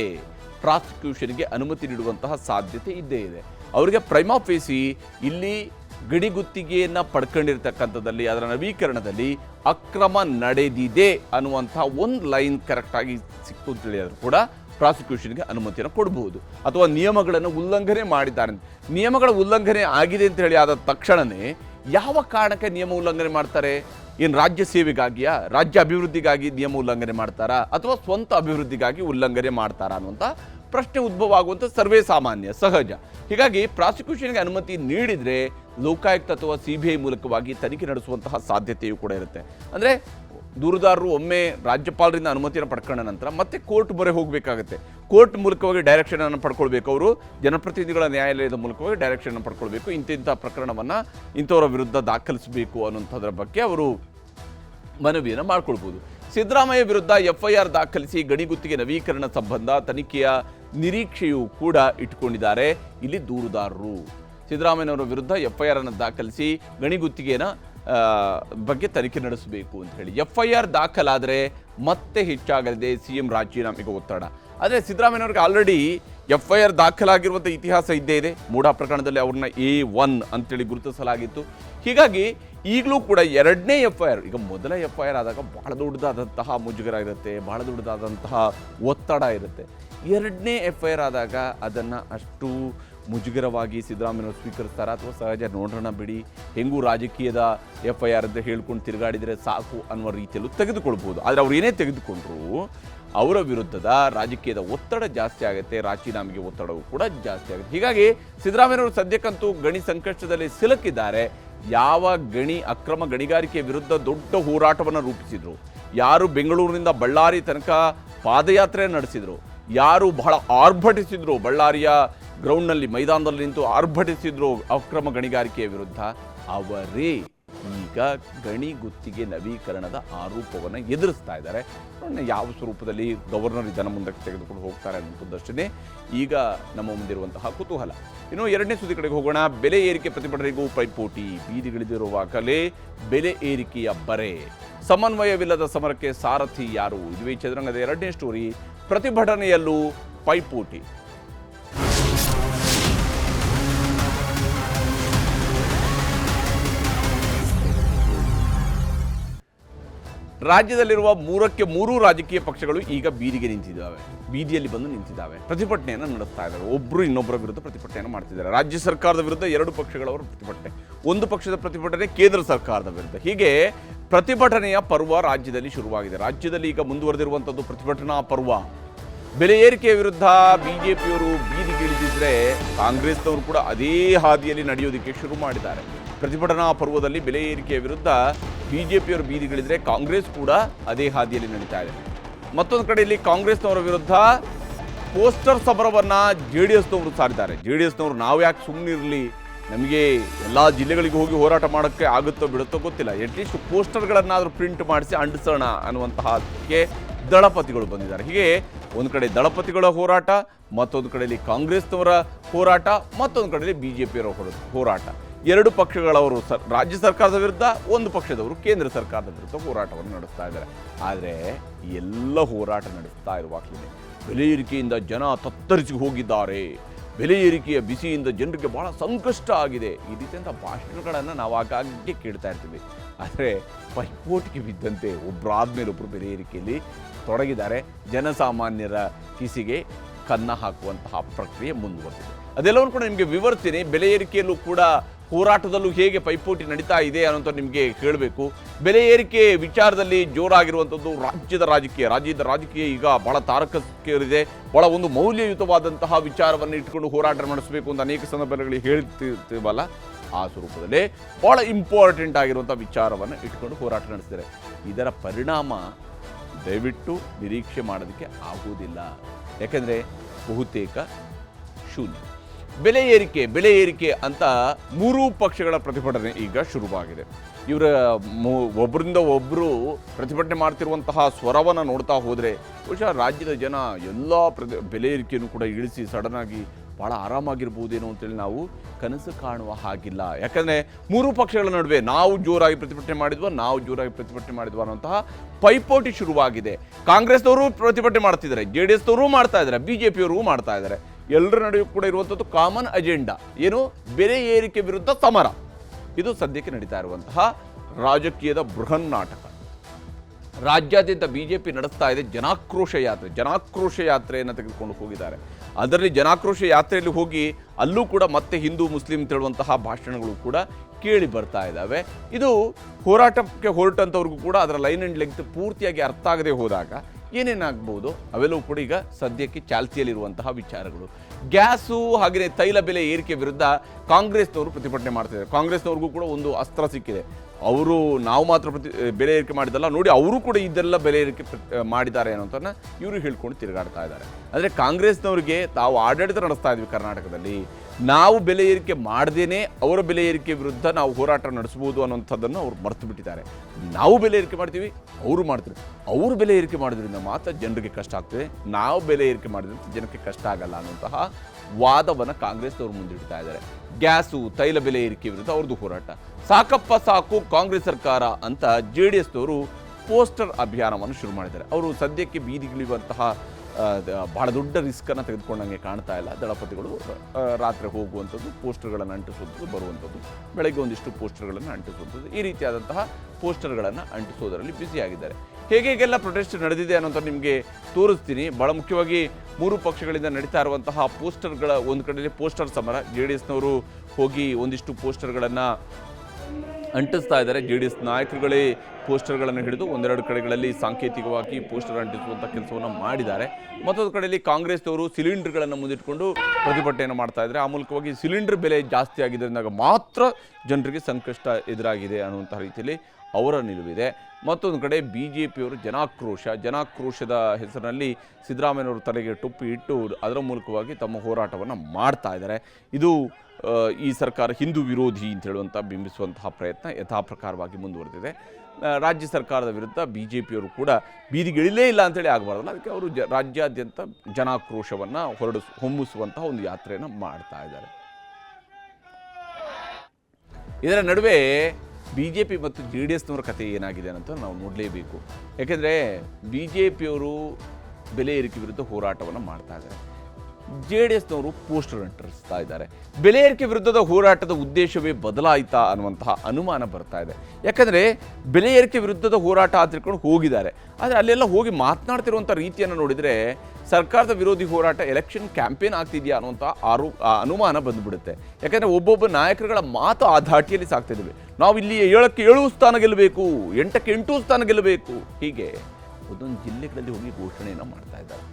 ಪ್ರಾಸಿಕ್ಯೂಷನ್ಗೆ ಅನುಮತಿ ನೀಡುವಂತಹ ಸಾಧ್ಯತೆ ಇದ್ದೇ ಇದೆ. ಅವರಿಗೆ ಪ್ರೈಮಾಫೇಸಿ ಇಲ್ಲಿ ಗಣಿಗುತ್ತಿಗೆಯನ್ನು ಪಡ್ಕೊಂಡಿರ್ತಕ್ಕಂಥದ್ದಲ್ಲಿ ಅದರ ನವೀಕರಣದಲ್ಲಿ ಅಕ್ರಮ ನಡೆದಿದೆ ಅನ್ನುವಂಥ ಒಂದು ಲೈನ್ ಕರೆಕ್ಟಾಗಿ ಸಿಕ್ತು ಅಂತ ಹೇಳಿದ್ರು ಕೂಡ ಪ್ರಾಸಿಕ್ಯೂಷನ್ಗೆ ಅನುಮತಿಯನ್ನು ಕೊಡಬಹುದು ಅಥವಾ ನಿಯಮಗಳನ್ನು ಉಲ್ಲಂಘನೆ ಮಾಡಿದ್ದಾರೆ ನಿಯಮಗಳ ಉಲ್ಲಂಘನೆ ಆಗಿದೆ ಅಂತ ಹೇಳಿ ಆದ ತಕ್ಷಣವೇ ಯಾವ ಕಾರಣಕ್ಕೆ ನಿಯಮ ಉಲ್ಲಂಘನೆ ಮಾಡ್ತಾರೆ? ಏನು ರಾಜ್ಯ ಸೇವೆಗಾಗಿಯಾ? ರಾಜ್ಯ ಅಭಿವೃದ್ಧಿಗಾಗಿ ನಿಯಮ ಉಲ್ಲಂಘನೆ ಮಾಡ್ತಾರಾ? ಅಥವಾ ಸ್ವಂತ ಅಭಿವೃದ್ಧಿಗಾಗಿ ಉಲ್ಲಂಘನೆ ಮಾಡ್ತಾರಾ ಅನ್ನುವಂಥ ಪ್ರಶ್ನೆ ಉದ್ಭವ ಆಗುವಂಥ ಸರ್ವೇ ಸಾಮಾನ್ಯ, ಸಹಜ. ಹೀಗಾಗಿ ಪ್ರಾಸಿಕ್ಯೂಷನ್ಗೆ ಅನುಮತಿ ನೀಡಿದರೆ ಲೋಕಾಯುಕ್ತ ಅಥವಾ ಸಿ ಬಿ ಐ ಮೂಲಕವಾಗಿ ತನಿಖೆ ನಡೆಸುವಂತಹ ಸಾಧ್ಯತೆಯೂ ಕೂಡ ಇರುತ್ತೆ. ಅಂದರೆ ದೂರುದಾರರು ಒಮ್ಮೆ ರಾಜ್ಯಪಾಲರಿಂದ ಅನುಮತಿಯನ್ನು ಪಡ್ಕೊಂಡ ನಂತರ ಮತ್ತೆ ಕೋರ್ಟ್ ಮೊರೆ ಹೋಗಬೇಕಾಗುತ್ತೆ. ಕೋರ್ಟ್ ಮೂಲಕವಾಗಿ ಡೈರೆಕ್ಷನ್ ಅನ್ನು ಪಡ್ಕೊಳ್ಬೇಕು ಅವರು. ಜನಪ್ರತಿನಿಧಿಗಳ ನ್ಯಾಯಾಲಯದ ಮೂಲಕವಾಗಿ ಡೈರೆಕ್ಷನ್ ಪಡ್ಕೊಳ್ಬೇಕು. ಇಂತಿಂಥ ಪ್ರಕರಣವನ್ನು ಇಂಥವರ ವಿರುದ್ಧ ದಾಖಲಿಸಬೇಕು ಅನ್ನುವಂಥದ್ರ ಬಗ್ಗೆ ಅವರು ಮನವಿಯನ್ನು ಮಾಡ್ಕೊಳ್ಬೋದು. ಸಿದ್ದರಾಮಯ್ಯ ವಿರುದ್ಧ ಎಫ್ಐಆರ್ ದಾಖಲಿಸಿ ಗಣಿಗುತ್ತಿಗೆ ನವೀಕರಣ ಸಂಬಂಧ ತನಿಖೆಯ ನಿರೀಕ್ಷೆಯೂ ಕೂಡ ಇಟ್ಕೊಂಡಿದ್ದಾರೆ. ಇಲ್ಲಿ ದೂರುದಾರರು. ಸಿದ್ದರಾಮಯ್ಯನವರ ವಿರುದ್ಧ ಎಫ್ ಎಫ್ಐಆರ್ ಅನ್ನು ದಾಖಲಿಸಿ ಗಣಿಗುತ್ತಿಗೆನ ಬಗ್ಗೆ ತನಿಖೆ ನಡೆಸಬೇಕು ಅಂತ ಹೇಳಿ. ಆರ್ ದಾಖಲಾದರೆ ಮತ್ತೆ ಹೆಚ್ಚಾಗಲಿದೆ ಸಿ ಎಂ ರಾಜೀನಾಮೆಗೆ ಒತ್ತಡ. ಆದರೆ ಸಿದ್ದರಾಮಯ್ಯನವ್ರಿಗೆ ಆಲ್ರೆಡಿ ಎಫ್ ಐ ಆರ್ ದಾಖಲಾಗಿರುವಂಥ ಇತಿಹಾಸ ಇದ್ದೇ ಇದೆ. ಮೂಡಾ ಪ್ರಕರಣದಲ್ಲಿ ಅವ್ರನ್ನ ಎ ಒನ್ ಅಂತೇಳಿ ಗುರುತಿಸಲಾಗಿತ್ತು. ಹೀಗಾಗಿ ಈಗಲೂ ಕೂಡ ಎರಡನೇ ಎಫ್ ಐ ಆರ್ ಈಗ ಮೊದಲ ಎಫ್ ಐ ಆರ್ ಆದಾಗ ಬಹಳ ದೊಡ್ಡದಾದಂತಹ ಮುಜುಗರ ಇರುತ್ತೆ ಬಹಳ ದೊಡ್ಡದಾದಂತಹ ಒತ್ತಡ ಇರುತ್ತೆ. ಎರಡನೇ ಎಫ್ ಐ ಆರ್ ಆದಾಗ ಅದನ್ನು ಅಷ್ಟು ಮುಜುಗರವಾಗಿ ಸಿದ್ದರಾಮಯ್ಯವರು ಸ್ವೀಕರಿಸ್ತಾರ? ಅಥವಾ ಸಹಜ ನೋಡೋಣ ಬಿಡಿ, ಹೆಂಗೂ ರಾಜಕೀಯದ ಎಫ್ ಐ ಆರ್ ಅಂತ ಹೇಳ್ಕೊಂಡು ತಿರುಗಾಡಿದರೆ ಸಾಕು ಅನ್ನುವ ರೀತಿಯಲ್ಲೂ ತೆಗೆದುಕೊಳ್ಬೋದು. ಆದರೆ ಅವ್ರು ಏನೇ ತೆಗೆದುಕೊಂಡ್ರು ಅವರ ವಿರುದ್ಧದ ರಾಜಕೀಯದ ಒತ್ತಡ ಜಾಸ್ತಿ ಆಗುತ್ತೆ, ರಾಜೀನಾಮೆಗೆ ಒತ್ತಡವೂ ಕೂಡ ಜಾಸ್ತಿ ಆಗುತ್ತೆ. ಹೀಗಾಗಿ ಸಿದ್ದರಾಮಯ್ಯವರು ಸದ್ಯಕ್ಕಂತೂ ಗಣಿ ಸಂಕಷ್ಟದಲ್ಲಿ ಸಿಲುಕಿದ್ದಾರೆ. ಯಾವ ಗಣಿ ಅಕ್ರಮ ಗಣಿಗಾರಿಕೆ ವಿರುದ್ಧ ದೊಡ್ಡ ಹೋರಾಟವನ್ನು ರೂಪಿಸಿದರು? ಯಾರು ಬೆಂಗಳೂರಿನಿಂದ ಬಳ್ಳಾರಿ ತನಕ ಪಾದಯಾತ್ರೆ ನಡೆಸಿದ್ರು? ಯಾರು ಬಹಳ ಆರ್ಭಟಿಸಿದ್ರು ಬಳ್ಳಾರಿಯ ಗ್ರೌಂಡ್ನಲ್ಲಿ ಮೈದಾನದಲ್ಲಿ ನಿಂತು ಆರ್ಭಟಿಸಿದ್ರು ಅಕ್ರಮ ಗಣಿಗಾರಿಕೆಯ ವಿರುದ್ಧ. ಅವರೇ ಈಗ ಗಣಿ ಗುತ್ತಿಗೆ ನವೀಕರಣದ ಆರೋಪವನ್ನು ಎದುರಿಸ್ತಾ ಇದ್ದಾರೆ. ಯಾವ ಸ್ವರೂಪದಲ್ಲಿ ಗವರ್ನರ್ ಇದನ್ನು ಮುಂದಕ್ಕೆ ತೆಗೆದುಕೊಂಡು ಹೋಗ್ತಾರೆ ಅನ್ನುವಂಥದ್ದಷ್ಟೇ ಈಗ ನಮ್ಮ ಮುಂದಿರುವಂತಹ ಕುತೂಹಲ. ಇನ್ನು ಎರಡನೇ ಸುದ್ದಿ ಕಡೆಗೆ ಹೋಗೋಣ. ಬೆಲೆ ಏರಿಕೆ ಪ್ರತಿಭಟನೆಗೂ ಪೈಪೋಟಿ. ಬೀದಿಗಿಳಿದಿರುವಾಗಲೇ ಬೆಲೆ ಏರಿಕೆಯ ಬರೆ. ಸಮನ್ವಯವಿಲ್ಲದ ಸಮರಕ್ಕೆ ಸಾರಥಿ ಯಾರು? ಇದುವೇ ಚದುರಂಗದ ಎರಡನೇ ಸ್ಟೋರಿ. ಪ್ರತಿಭಟನೆಯಲ್ಲೂ ಪೈಪೋಟಿ. ರಾಜ್ಯದಲ್ಲಿರುವ ಮೂರಕ್ಕೆ ಮೂರು ರಾಜಕೀಯ ಪಕ್ಷಗಳು ಈಗ ಬೀದಿಗೆ ನಿಂತಿದ್ದಾವೆ. ಬೀದಿಯಲ್ಲಿ ಬಂದು ನಿಂತಿದ್ದಾವೆ. ಪ್ರತಿಭಟನೆಯನ್ನು ನಡೆಸ್ತಾ ಇದ್ದಾರೆ. ಒಬ್ಬರು ಇನ್ನೊಬ್ಬರ ವಿರುದ್ಧ ಪ್ರತಿಭಟನೆಯನ್ನು ಮಾಡ್ತಿದ್ದಾರೆ. ರಾಜ್ಯ ಸರ್ಕಾರದ ವಿರುದ್ಧ ಎರಡು ಪಕ್ಷಗಳವರ ಪ್ರತಿಭಟನೆ. ಒಂದು ಪಕ್ಷದ ಪ್ರತಿಭಟನೆ ಕೇಂದ್ರ ಸರ್ಕಾರದ ವಿರುದ್ಧ. ಹೀಗೆ ಪ್ರತಿಭಟನೆಯ ಪರ್ವ ರಾಜ್ಯದಲ್ಲಿ ಶುರುವಾಗಿದೆ. ರಾಜ್ಯದಲ್ಲಿ ಈಗ ಮುಂದುವರೆದಿರುವಂಥದ್ದು ಪ್ರತಿಭಟನಾ ಪರ್ವ. ಬೆಲೆ ಏರಿಕೆಯ ವಿರುದ್ಧ ಬಿಜೆಪಿಯವರು ಬೀದಿಗಿಳಿದಿದ್ರೆ ಕಾಂಗ್ರೆಸ್ನವರು ಕೂಡ ಅದೇ ಹಾದಿಯಲ್ಲಿ ನಡೆಯೋದಕ್ಕೆ ಶುರು ಮಾಡಿದ್ದಾರೆ. ಪ್ರತಿಭಟನಾ ಪರ್ವದಲ್ಲಿ ಬೆಲೆ ಏರಿಕೆಯ ವಿರುದ್ಧ ಬಿಜೆಪಿಯವರು ಬೀದಿಗಿಳಿದರೆ ಕಾಂಗ್ರೆಸ್ ಕೂಡ ಅದೇ ಹಾದಿಯಲ್ಲಿ ನಡೀತಾ ಇದೆ. ಮತ್ತೊಂದು ಕಡೆಯಲ್ಲಿ ಕಾಂಗ್ರೆಸ್ನವರ ವಿರುದ್ಧ ಪೋಸ್ಟರ್ ಸಮರವನ್ನು ಜೆ ಡಿ ಎಸ್ನವರು ಸಾರಿದ್ದಾರೆ. ಜೆ ಡಿ ಎಸ್ನವರು ನಾವು ಯಾಕೆ ಸುಮ್ಮನಿರಲಿ ನಮಗೆ ಎಲ್ಲ ಜಿಲ್ಲೆಗಳಿಗೆ ಹೋಗಿ ಹೋರಾಟ ಮಾಡೋಕ್ಕೆ ಆಗುತ್ತೋ ಬಿಡುತ್ತೋ ಗೊತ್ತಿಲ್ಲ. ಅಟ್ಲೀಸ್ಟ್ ಪೋಸ್ಟರ್ಗಳನ್ನಾದರೂ ಪ್ರಿಂಟ್ ಮಾಡಿಸಿ ಅಂಟಿಸೋಣ ಅನ್ನುವಂತಹಕ್ಕೆ ದಳಪತಿಗಳು ಬಂದಿದ್ದಾರೆ. ಹೀಗೆ ಒಂದು ಕಡೆ ದಳಪತಿಗಳ ಹೋರಾಟ, ಮತ್ತೊಂದು ಕಡೆಯಲ್ಲಿ ಕಾಂಗ್ರೆಸ್ನವರ ಹೋರಾಟ, ಮತ್ತೊಂದು ಕಡೆಯಲ್ಲಿ ಬಿ ಜೆ ಪಿಯವರ ಹೋರಾಟ. ಎರಡು ಪಕ್ಷಗಳವರು ಸರ್, ರಾಜ್ಯ ಸರ್ಕಾರದ ವಿರುದ್ಧ, ಒಂದು ಪಕ್ಷದವರು ಕೇಂದ್ರ ಸರ್ಕಾರದ ವಿರುದ್ಧ ಹೋರಾಟವನ್ನು ನಡೆಸ್ತಾ ಇದ್ದಾರೆ. ಆದರೆ ಎಲ್ಲ ಹೋರಾಟ ನಡೆಸ್ತಾ ಇರುವಾಗಲೇ ಬೆಲೆ ಏರಿಕೆಯಿಂದ ಜನ ತತ್ತರಿಸಿ ಹೋಗಿದ್ದಾರೆ. ಬೆಲೆ ಏರಿಕೆಯ ಬಿಸಿಯಿಂದ ಜನರಿಗೆ ಬಹಳ ಸಂಕಷ್ಟ ಆಗಿದೆ. ಈ ರೀತಿಯಂಥ ಭಾಷಣಗಳನ್ನು ನಾವು ಆಗಾಗ್ಗೆ ಕೇಳ್ತಾ ಇರ್ತೀವಿ. ಆದರೆ ಪೈಪೋಟಿಗೆ ಬಿದ್ದಂತೆ ಒಬ್ಬರಾದ್ಮೇಲೆ ಒಬ್ಬರು ಬೆಲೆ ಏರಿಕೆಯಲ್ಲಿ ತೊಡಗಿದ್ದಾರೆ. ಜನಸಾಮಾನ್ಯರ ಕಿಸಿಗೆ ಕನ್ನ ಹಾಕುವಂತಹ ಪ್ರಕ್ರಿಯೆ ಮುಂದುವರೆದಿದೆ. ಅದೆಲ್ಲವನ್ನು ಕೂಡ ನಿಮಗೆ ವಿವರಿಸ್ತೀನಿ. ಬೆಲೆ ಏರಿಕೆಯಲ್ಲೂ ಕೂಡ ಹೋರಾಟದಲ್ಲೂ ಹೇಗೆ ಪೈಪೋಟಿ ನಡೀತಾ ಇದೆ ಅನ್ನೋಂಥ ನಿಮಗೆ ಹೇಳಬೇಕು ಬೆಲೆ ಏರಿಕೆ ವಿಚಾರದಲ್ಲಿ ಜೋರಾಗಿರುವಂಥದ್ದು ರಾಜ್ಯದ ರಾಜಕೀಯ. ರಾಜ್ಯದ ರಾಜಕೀಯ ಈಗ ಬಹಳ ತಾರಕಕ್ಕೇರಿದೆ. ಬಹಳ ಒಂದು ಮೌಲ್ಯಯುತವಾದಂತಹ ವಿಚಾರವನ್ನು ಇಟ್ಕೊಂಡು ಹೋರಾಟ ನಡೆಸಬೇಕು ಅಂತ ಅನೇಕ ಸಂದರ್ಭಗಳಲ್ಲಿ ಹೇಳ್ತಿರ್ತೀವಲ್ಲ. ಆ ಸ್ವರೂಪದಲ್ಲಿ ಬಹಳ ಇಂಪಾರ್ಟೆಂಟ್ ಆಗಿರುವಂಥ ವಿಚಾರವನ್ನು ಇಟ್ಕೊಂಡು ಹೋರಾಟ ನಡೆಸ್ತಾರೆ. ಇದರ ಪರಿಣಾಮ ದಯವಿಟ್ಟು ನಿರೀಕ್ಷೆ ಮಾಡೋದಕ್ಕೆ ಆಗುವುದಿಲ್ಲ. ಯಾಕೆಂದರೆ ಬಹುತೇಕ ಶೂನ್ಯ. ಬೆಲೆ ಏರಿಕೆ ಬೆಲೆ ಏರಿಕೆ ಅಂತ ಮೂರೂ ಪಕ್ಷಗಳ ಪ್ರತಿಭಟನೆ ಈಗ ಶುರುವಾಗಿದೆ. ಇವರ ಒಬ್ಬರಿಂದ ಒಬ್ಬರು ಪ್ರತಿಭಟನೆ ಮಾಡ್ತಿರುವಂತಹ ಸ್ವರವನ್ನು ನೋಡ್ತಾ ಹೋದರೆ ಬಹುಶಃ ರಾಜ್ಯದ ಜನ ಎಲ್ಲ ಪ್ರತಿ, ಬೆಲೆ ಏರಿಕೆಯನ್ನು ಕೂಡ ಇಳಿಸಿ ಸಡನ್ ಆಗಿ ಭಾಳ ಆರಾಮಾಗಿರ್ಬೋದೇನೋ ಅಂತೇಳಿ ನಾವು ಕನಸು ಕಾಣುವ ಹಾಗಿಲ್ಲ. ಯಾಕಂದರೆ ಮೂರು ಪಕ್ಷಗಳ ನಡುವೆ ನಾವು ಜೋರಾಗಿ ಪ್ರತಿಭಟನೆ ಮಾಡಿದ್ವ, ನಾವು ಜೋರಾಗಿ ಪ್ರತಿಭಟನೆ ಮಾಡಿದ್ವ ಅನ್ನೋಂತಹ ಪೈಪೋಟಿ ಶುರುವಾಗಿದೆ. ಕಾಂಗ್ರೆಸ್ನವರು ಪ್ರತಿಭಟನೆ ಮಾಡ್ತಿದ್ದಾರೆ, ಜೆ ಡಿ ಎಸ್ನವರು ಮಾಡ್ತಾ ಇದ್ದಾರೆ, ಬಿ ಜೆ ಪಿಯವರು ಮಾಡ್ತಾ ಇದ್ದಾರೆ. ಎಲ್ಲರ ನಡುವೆ ಕೂಡ ಇರುವಂಥದ್ದು ಕಾಮನ್ ಅಜೆಂಡಾ ಏನು? ಬೆಲೆ ಏರಿಕೆ ವಿರುದ್ಧ ಸಮರ. ಇದು ಸದ್ಯಕ್ಕೆ ನಡೀತಾ ಇರುವಂತಹ ರಾಜಕೀಯದ ಬೃಹನ್ ನಾಟಕ. ರಾಜ್ಯಾದ್ಯಂತ ಪಿ ನಡೆಸ್ತಾ ಇದೆ ಜನಾಕ್ರೋಶ ಯಾತ್ರೆ. ಜನಾಕ್ರೋಶ ಯಾತ್ರೆಯನ್ನು ತೆಗೆದುಕೊಂಡು ಹೋಗಿದ್ದಾರೆ. ಅದರಲ್ಲಿ ಜನಾಕ್ರೋಶ ಯಾತ್ರೆಯಲ್ಲಿ ಹೋಗಿ ಅಲ್ಲೂ ಕೂಡ ಮತ್ತೆ ಹಿಂದೂ, ಮುಸ್ಲಿಂ ತಿಳುವಂತಹ ಭಾಷಣಗಳು ಕೂಡ ಕೇಳಿ ಬರ್ತಾ ಇದ್ದಾವೆ. ಇದು ಹೋರಾಟಕ್ಕೆ ಹೊರಟಂಥವ್ರಿಗೂ ಕೂಡ ಅದರ ಲೈನ್ ಆ್ಯಂಡ್ ಲೆಂತ್ ಪೂರ್ತಿಯಾಗಿ ಅರ್ಥ ಆಗದೆ ಹೋದಾಗ ಏನೇನಾಗ್ಬೋದು? ಅವೆಲ್ಲವೂ ಕೂಡ ಈಗ ಸದ್ಯಕ್ಕೆ ಚಾಲ್ತಿಯಲ್ಲಿರುವಂತಹ ವಿಚಾರಗಳು. ಗ್ಯಾಸು ಹಾಗೆಯೇ ತೈಲ ಬೆಲೆ ಏರಿಕೆ ವಿರುದ್ಧ ಕಾಂಗ್ರೆಸ್ನವರು ಪ್ರತಿಭಟನೆ ಮಾಡ್ತಿದ್ದಾರೆ ಕಾಂಗ್ರೆಸ್ನವ್ರಿಗೂ ಕೂಡ ಒಂದು ಅಸ್ತ್ರ ಸಿಕ್ಕಿದೆ. ಅವರು ನಾವು ಮಾತ್ರ ಪ್ರತಿ ಬೆಲೆ ಏರಿಕೆ ಮಾಡಿದ್ದಲ್ಲ, ನೋಡಿ ಅವರು ಕೂಡ ಇದೆಲ್ಲ ಬೆಲೆ ಏರಿಕೆ ಮಾಡಿದ್ದಾರೆ ಅನ್ನೋದನ್ನು ಇವರು ಹೇಳ್ಕೊಂಡು ತಿರುಗಾಡ್ತಾ ಇದ್ದಾರೆ. ಆದರೆ ಕಾಂಗ್ರೆಸ್ನವರಿಗೆ ತಾವು ಆಡಳಿತ ನಡೆಸ್ತಾ ಇದ್ವಿ ಕರ್ನಾಟಕದಲ್ಲಿ. ನಾವು ಬೆಲೆ ಏರಿಕೆ ಮಾಡದೇನೆ ಅವರ ಬೆಲೆ ಏರಿಕೆ ವಿರುದ್ಧ ನಾವು ಹೋರಾಟ ನಡೆಸ್ಬೋದು ಅನ್ನೋಂಥದ್ದನ್ನು ಅವ್ರು ಮರೆತು ಬಿಟ್ಟಿದ್ದಾರೆ. ನಾವು ಬೆಲೆ ಏರಿಕೆ ಮಾಡ್ತೀವಿ, ಅವರು ಮಾಡ್ತಾರೆ. ಅವರು ಬೆಲೆ ಏರಿಕೆ ಮಾಡೋದ್ರಿಂದ ಮಾತ್ರ ಜನರಿಗೆ ಕಷ್ಟ ಆಗ್ತದೆ. ನಾವು ಬೆಲೆ ಏರಿಕೆ ಮಾಡಿದ್ರಿಂದ ಜನಕ್ಕೆ ಕಷ್ಟ ಆಗಲ್ಲ ಅನ್ನುವಂತಹ ವಾದವನ್ನು ಕಾಂಗ್ರೆಸ್ನವರು ಮುಂದಿಡ್ತಾ ಇದ್ದಾರೆ. ಗ್ಯಾಸು, ತೈಲ ಬೆಲೆ ಏರಿಕೆ ವಿರುದ್ಧ ಅವ್ರದ್ದು ಹೋರಾಟ. ಸಾಕಪ್ಪ ಸಾಕು, ಕಾಂಗ್ರೆಸ್ ಸರ್ಕಾರ ಅಂತ ಜೆ ಡಿ ಎಸ್ನವರು ಪೋಸ್ಟರ್ ಅಭಿಯಾನವನ್ನು ಶುರು ಮಾಡಿದ್ದಾರೆ. ಅವರು ಸದ್ಯಕ್ಕೆ ಬೀದಿಗಿಳಿಯುವಂತಹ ಬಹಳ ದೊಡ್ಡ ರಿಸ್ಕನ್ನು ತೆಗೆದುಕೊಂಡಂಗೆ ಕಾಣ್ತಾ ಇಲ್ಲ. ದಳಪತಿಗಳು ರಾತ್ರಿ ಹೋಗುವಂಥದ್ದು, ಪೋಸ್ಟರ್ಗಳನ್ನು ಅಂಟಿಸುವಂಥದ್ದು, ಬರುವಂಥದ್ದು, ಬೆಳಗ್ಗೆ ಒಂದಿಷ್ಟು ಪೋಸ್ಟರ್ಗಳನ್ನು ಅಂಟಿಸುವಂಥದ್ದು, ಈ ರೀತಿಯಾದಂತಹ ಪೋಸ್ಟರ್ಗಳನ್ನು ಅಂಟಿಸೋದರಲ್ಲಿ ಬ್ಯುಸಿಯಾಗಿದ್ದಾರೆ ಹೇಗೆ ಹೇಗೆಲ್ಲ ಪ್ರೊಟೆಸ್ಟ್ ನಡೆದಿದೆ ಅನ್ನೋಂಥ ನಿಮಗೆ ತೋರಿಸ್ತೀನಿ. ಭಾಳ ಮುಖ್ಯವಾಗಿ ಮೂರು ಪಕ್ಷಗಳಿಂದ ನಡೀತಾ ಇರುವಂತಹ ಪೋಸ್ಟರ್ಗಳ, ಒಂದು ಕಡೆಯಲ್ಲಿ ಪೋಸ್ಟರ್ ಸಮರ, ಜೆ ಡಿ ಎಸ್ನವರು ಹೋಗಿ ಒಂದಿಷ್ಟು ಪೋಸ್ಟರ್ಗಳನ್ನು ಅಂಟಿಸ್ತಾ ಇದ್ದಾರೆ. ಜೆ ಡಿ ಎಸ್ ನಾಯಕರುಗಳೇ ಪೋಸ್ಟರ್ಗಳನ್ನು ಹಿಡಿದು ಒಂದೆರಡು ಕಡೆಗಳಲ್ಲಿ ಸಾಂಕೇತಿಕವಾಗಿ ಪೋಸ್ಟರ್ ಅಂಟಿಸುವಂಥ ಕೆಲಸವನ್ನು ಮಾಡಿದ್ದಾರೆ. ಮತ್ತೊಂದು ಕಡೆಯಲ್ಲಿ ಕಾಂಗ್ರೆಸ್ನವರು ಸಿಲಿಂಡರ್ಗಳನ್ನು ಮುಂದಿಟ್ಕೊಂಡು ಪ್ರತಿಭಟನೆಯನ್ನು ಮಾಡ್ತಾ ಇದ್ದಾರೆ. ಆ ಮೂಲಕವಾಗಿ ಸಿಲಿಂಡರ್ ಬೆಲೆ ಜಾಸ್ತಿ ಆಗಿದ್ದರಿಂದ ಮಾತ್ರ ಜನರಿಗೆ ಸಂಕಷ್ಟ ಎದುರಾಗಿದೆ ಅನ್ನುವಂಥ ರೀತಿಯಲ್ಲಿ ಅವರ ನಿಲುವಿದೆ. ಮತ್ತೊಂದು ಕಡೆ ಬಿ ಜೆ ಪಿಯವರು ಜನಾಕ್ರೋಶ, ಜನಾಕ್ರೋಶದ ಹೆಸರಿನಲ್ಲಿ ಸಿದ್ದರಾಮಯ್ಯನವರು ತಲೆಗೆ ಟೊಪ್ಪಿ ಇಟ್ಟು ಅದರ ಮೂಲಕವಾಗಿ ತಮ್ಮ ಹೋರಾಟವನ್ನು ಮಾಡ್ತಾ ಇದ್ದಾರೆ. ಇದು ಈ ಸರ್ಕಾರ ಹಿಂದೂ ವಿರೋಧಿ ಅಂತ ಹೇಳುವಂಥ ಬಿಂಬಿಸುವಂತಹ ಪ್ರಯತ್ನ ಯಥಾಪ್ರಕಾರವಾಗಿ ಮುಂದುವರೆದಿದೆ. ರಾಜ್ಯ ಸರ್ಕಾರದ ವಿರುದ್ಧ ಬಿ ಜೆ ಪಿಯವರು ಕೂಡ ಬೀದಿಗಿಳಿಲೇ ಇಲ್ಲ ಅಂತೇಳಿ ಆಗಬಾರ್ದಲ್ಲ. ಅದಕ್ಕೆ ಅವರು ಜ, ರಾಜ್ಯಾದ್ಯಂತ ಜನಾಕ್ರೋಶವನ್ನು ಹೊರಡಿಸ್, ಹೊಮ್ಮಿಸುವಂತಹ ಒಂದು ಯಾತ್ರೆಯನ್ನು ಮಾಡ್ತಾ ಇದ್ದಾರೆ. ಇದರ ನಡುವೆ ಬಿ ಜೆ ಪಿ ಮತ್ತು ಜೆ ಡಿ ಎಸ್ನವರ ಕಥೆ ಏನಾಗಿದೆ ಅಂತ ನಾವು ನೋಡಲೇಬೇಕು. ಯಾಕೆಂದರೆ ಬಿ ಜೆ ಪಿಯವರು ಬೆಲೆ ಏರಿಕೆ ವಿರುದ್ಧ ಹೋರಾಟವನ್ನು ಮಾಡ್ತಾ ಇದ್ದಾರೆ. ಜೆ ಡಿ ಎಸ್ನವರು ಪೋಸ್ಟರ್ ಅಂಟಿಸ್ತಾ ಇದ್ದಾರೆ. ಬೆಲೆ ಏರಿಕೆ ವಿರುದ್ಧದ ಹೋರಾಟದ ಉದ್ದೇಶವೇ ಬದಲಾಯಿತಾ ಅನ್ನುವಂತಹ ಅನುಮಾನ ಬರ್ತಾ ಇದೆ. ಯಾಕಂದರೆ ಬೆಲೆ ಏರಿಕೆ ವಿರುದ್ಧದ ಹೋರಾಟ ಅಂತ ಹೋಗಿದ್ದಾರೆ. ಆದರೆ ಅಲ್ಲೆಲ್ಲ ಹೋಗಿ ಮಾತನಾಡ್ತಿರುವಂಥ ರೀತಿಯನ್ನು ನೋಡಿದರೆ ಸರ್ಕಾರದ ವಿರೋಧಿ ಹೋರಾಟ ಎಲೆಕ್ಷನ್ ಕ್ಯಾಂಪೇನ್ ಆಗ್ತಿದೆಯಾ ಅನ್ನುವಂಥ ಆರೋ ಅನುಮಾನ ಬಂದುಬಿಡುತ್ತೆ. ಯಾಕಂದರೆ ಒಬ್ಬೊಬ್ಬ ನಾಯಕರುಗಳ ಮಾತು ಆ ಧಾಟಿಯಲ್ಲಿ ಸಾಕ್ತಿದ್ದೇವೆ ನಾವು ಇಲ್ಲಿ ಏಳಕ್ಕೆ ಏಳು ಸ್ಥಾನ ಗೆಲ್ಲಬೇಕು, ಎಂಟಕ್ಕೆ ಎಂಟು ಸ್ಥಾನ ಗೆಲ್ಲಬೇಕು. ಹೀಗೆ ಒಂದೊಂದು ಜಿಲ್ಲೆಗಳಲ್ಲಿ ಹೋಗಿ ಘೋಷಣೆಯನ್ನು ಮಾಡ್ತಾ ಇದ್ದಾರೆ.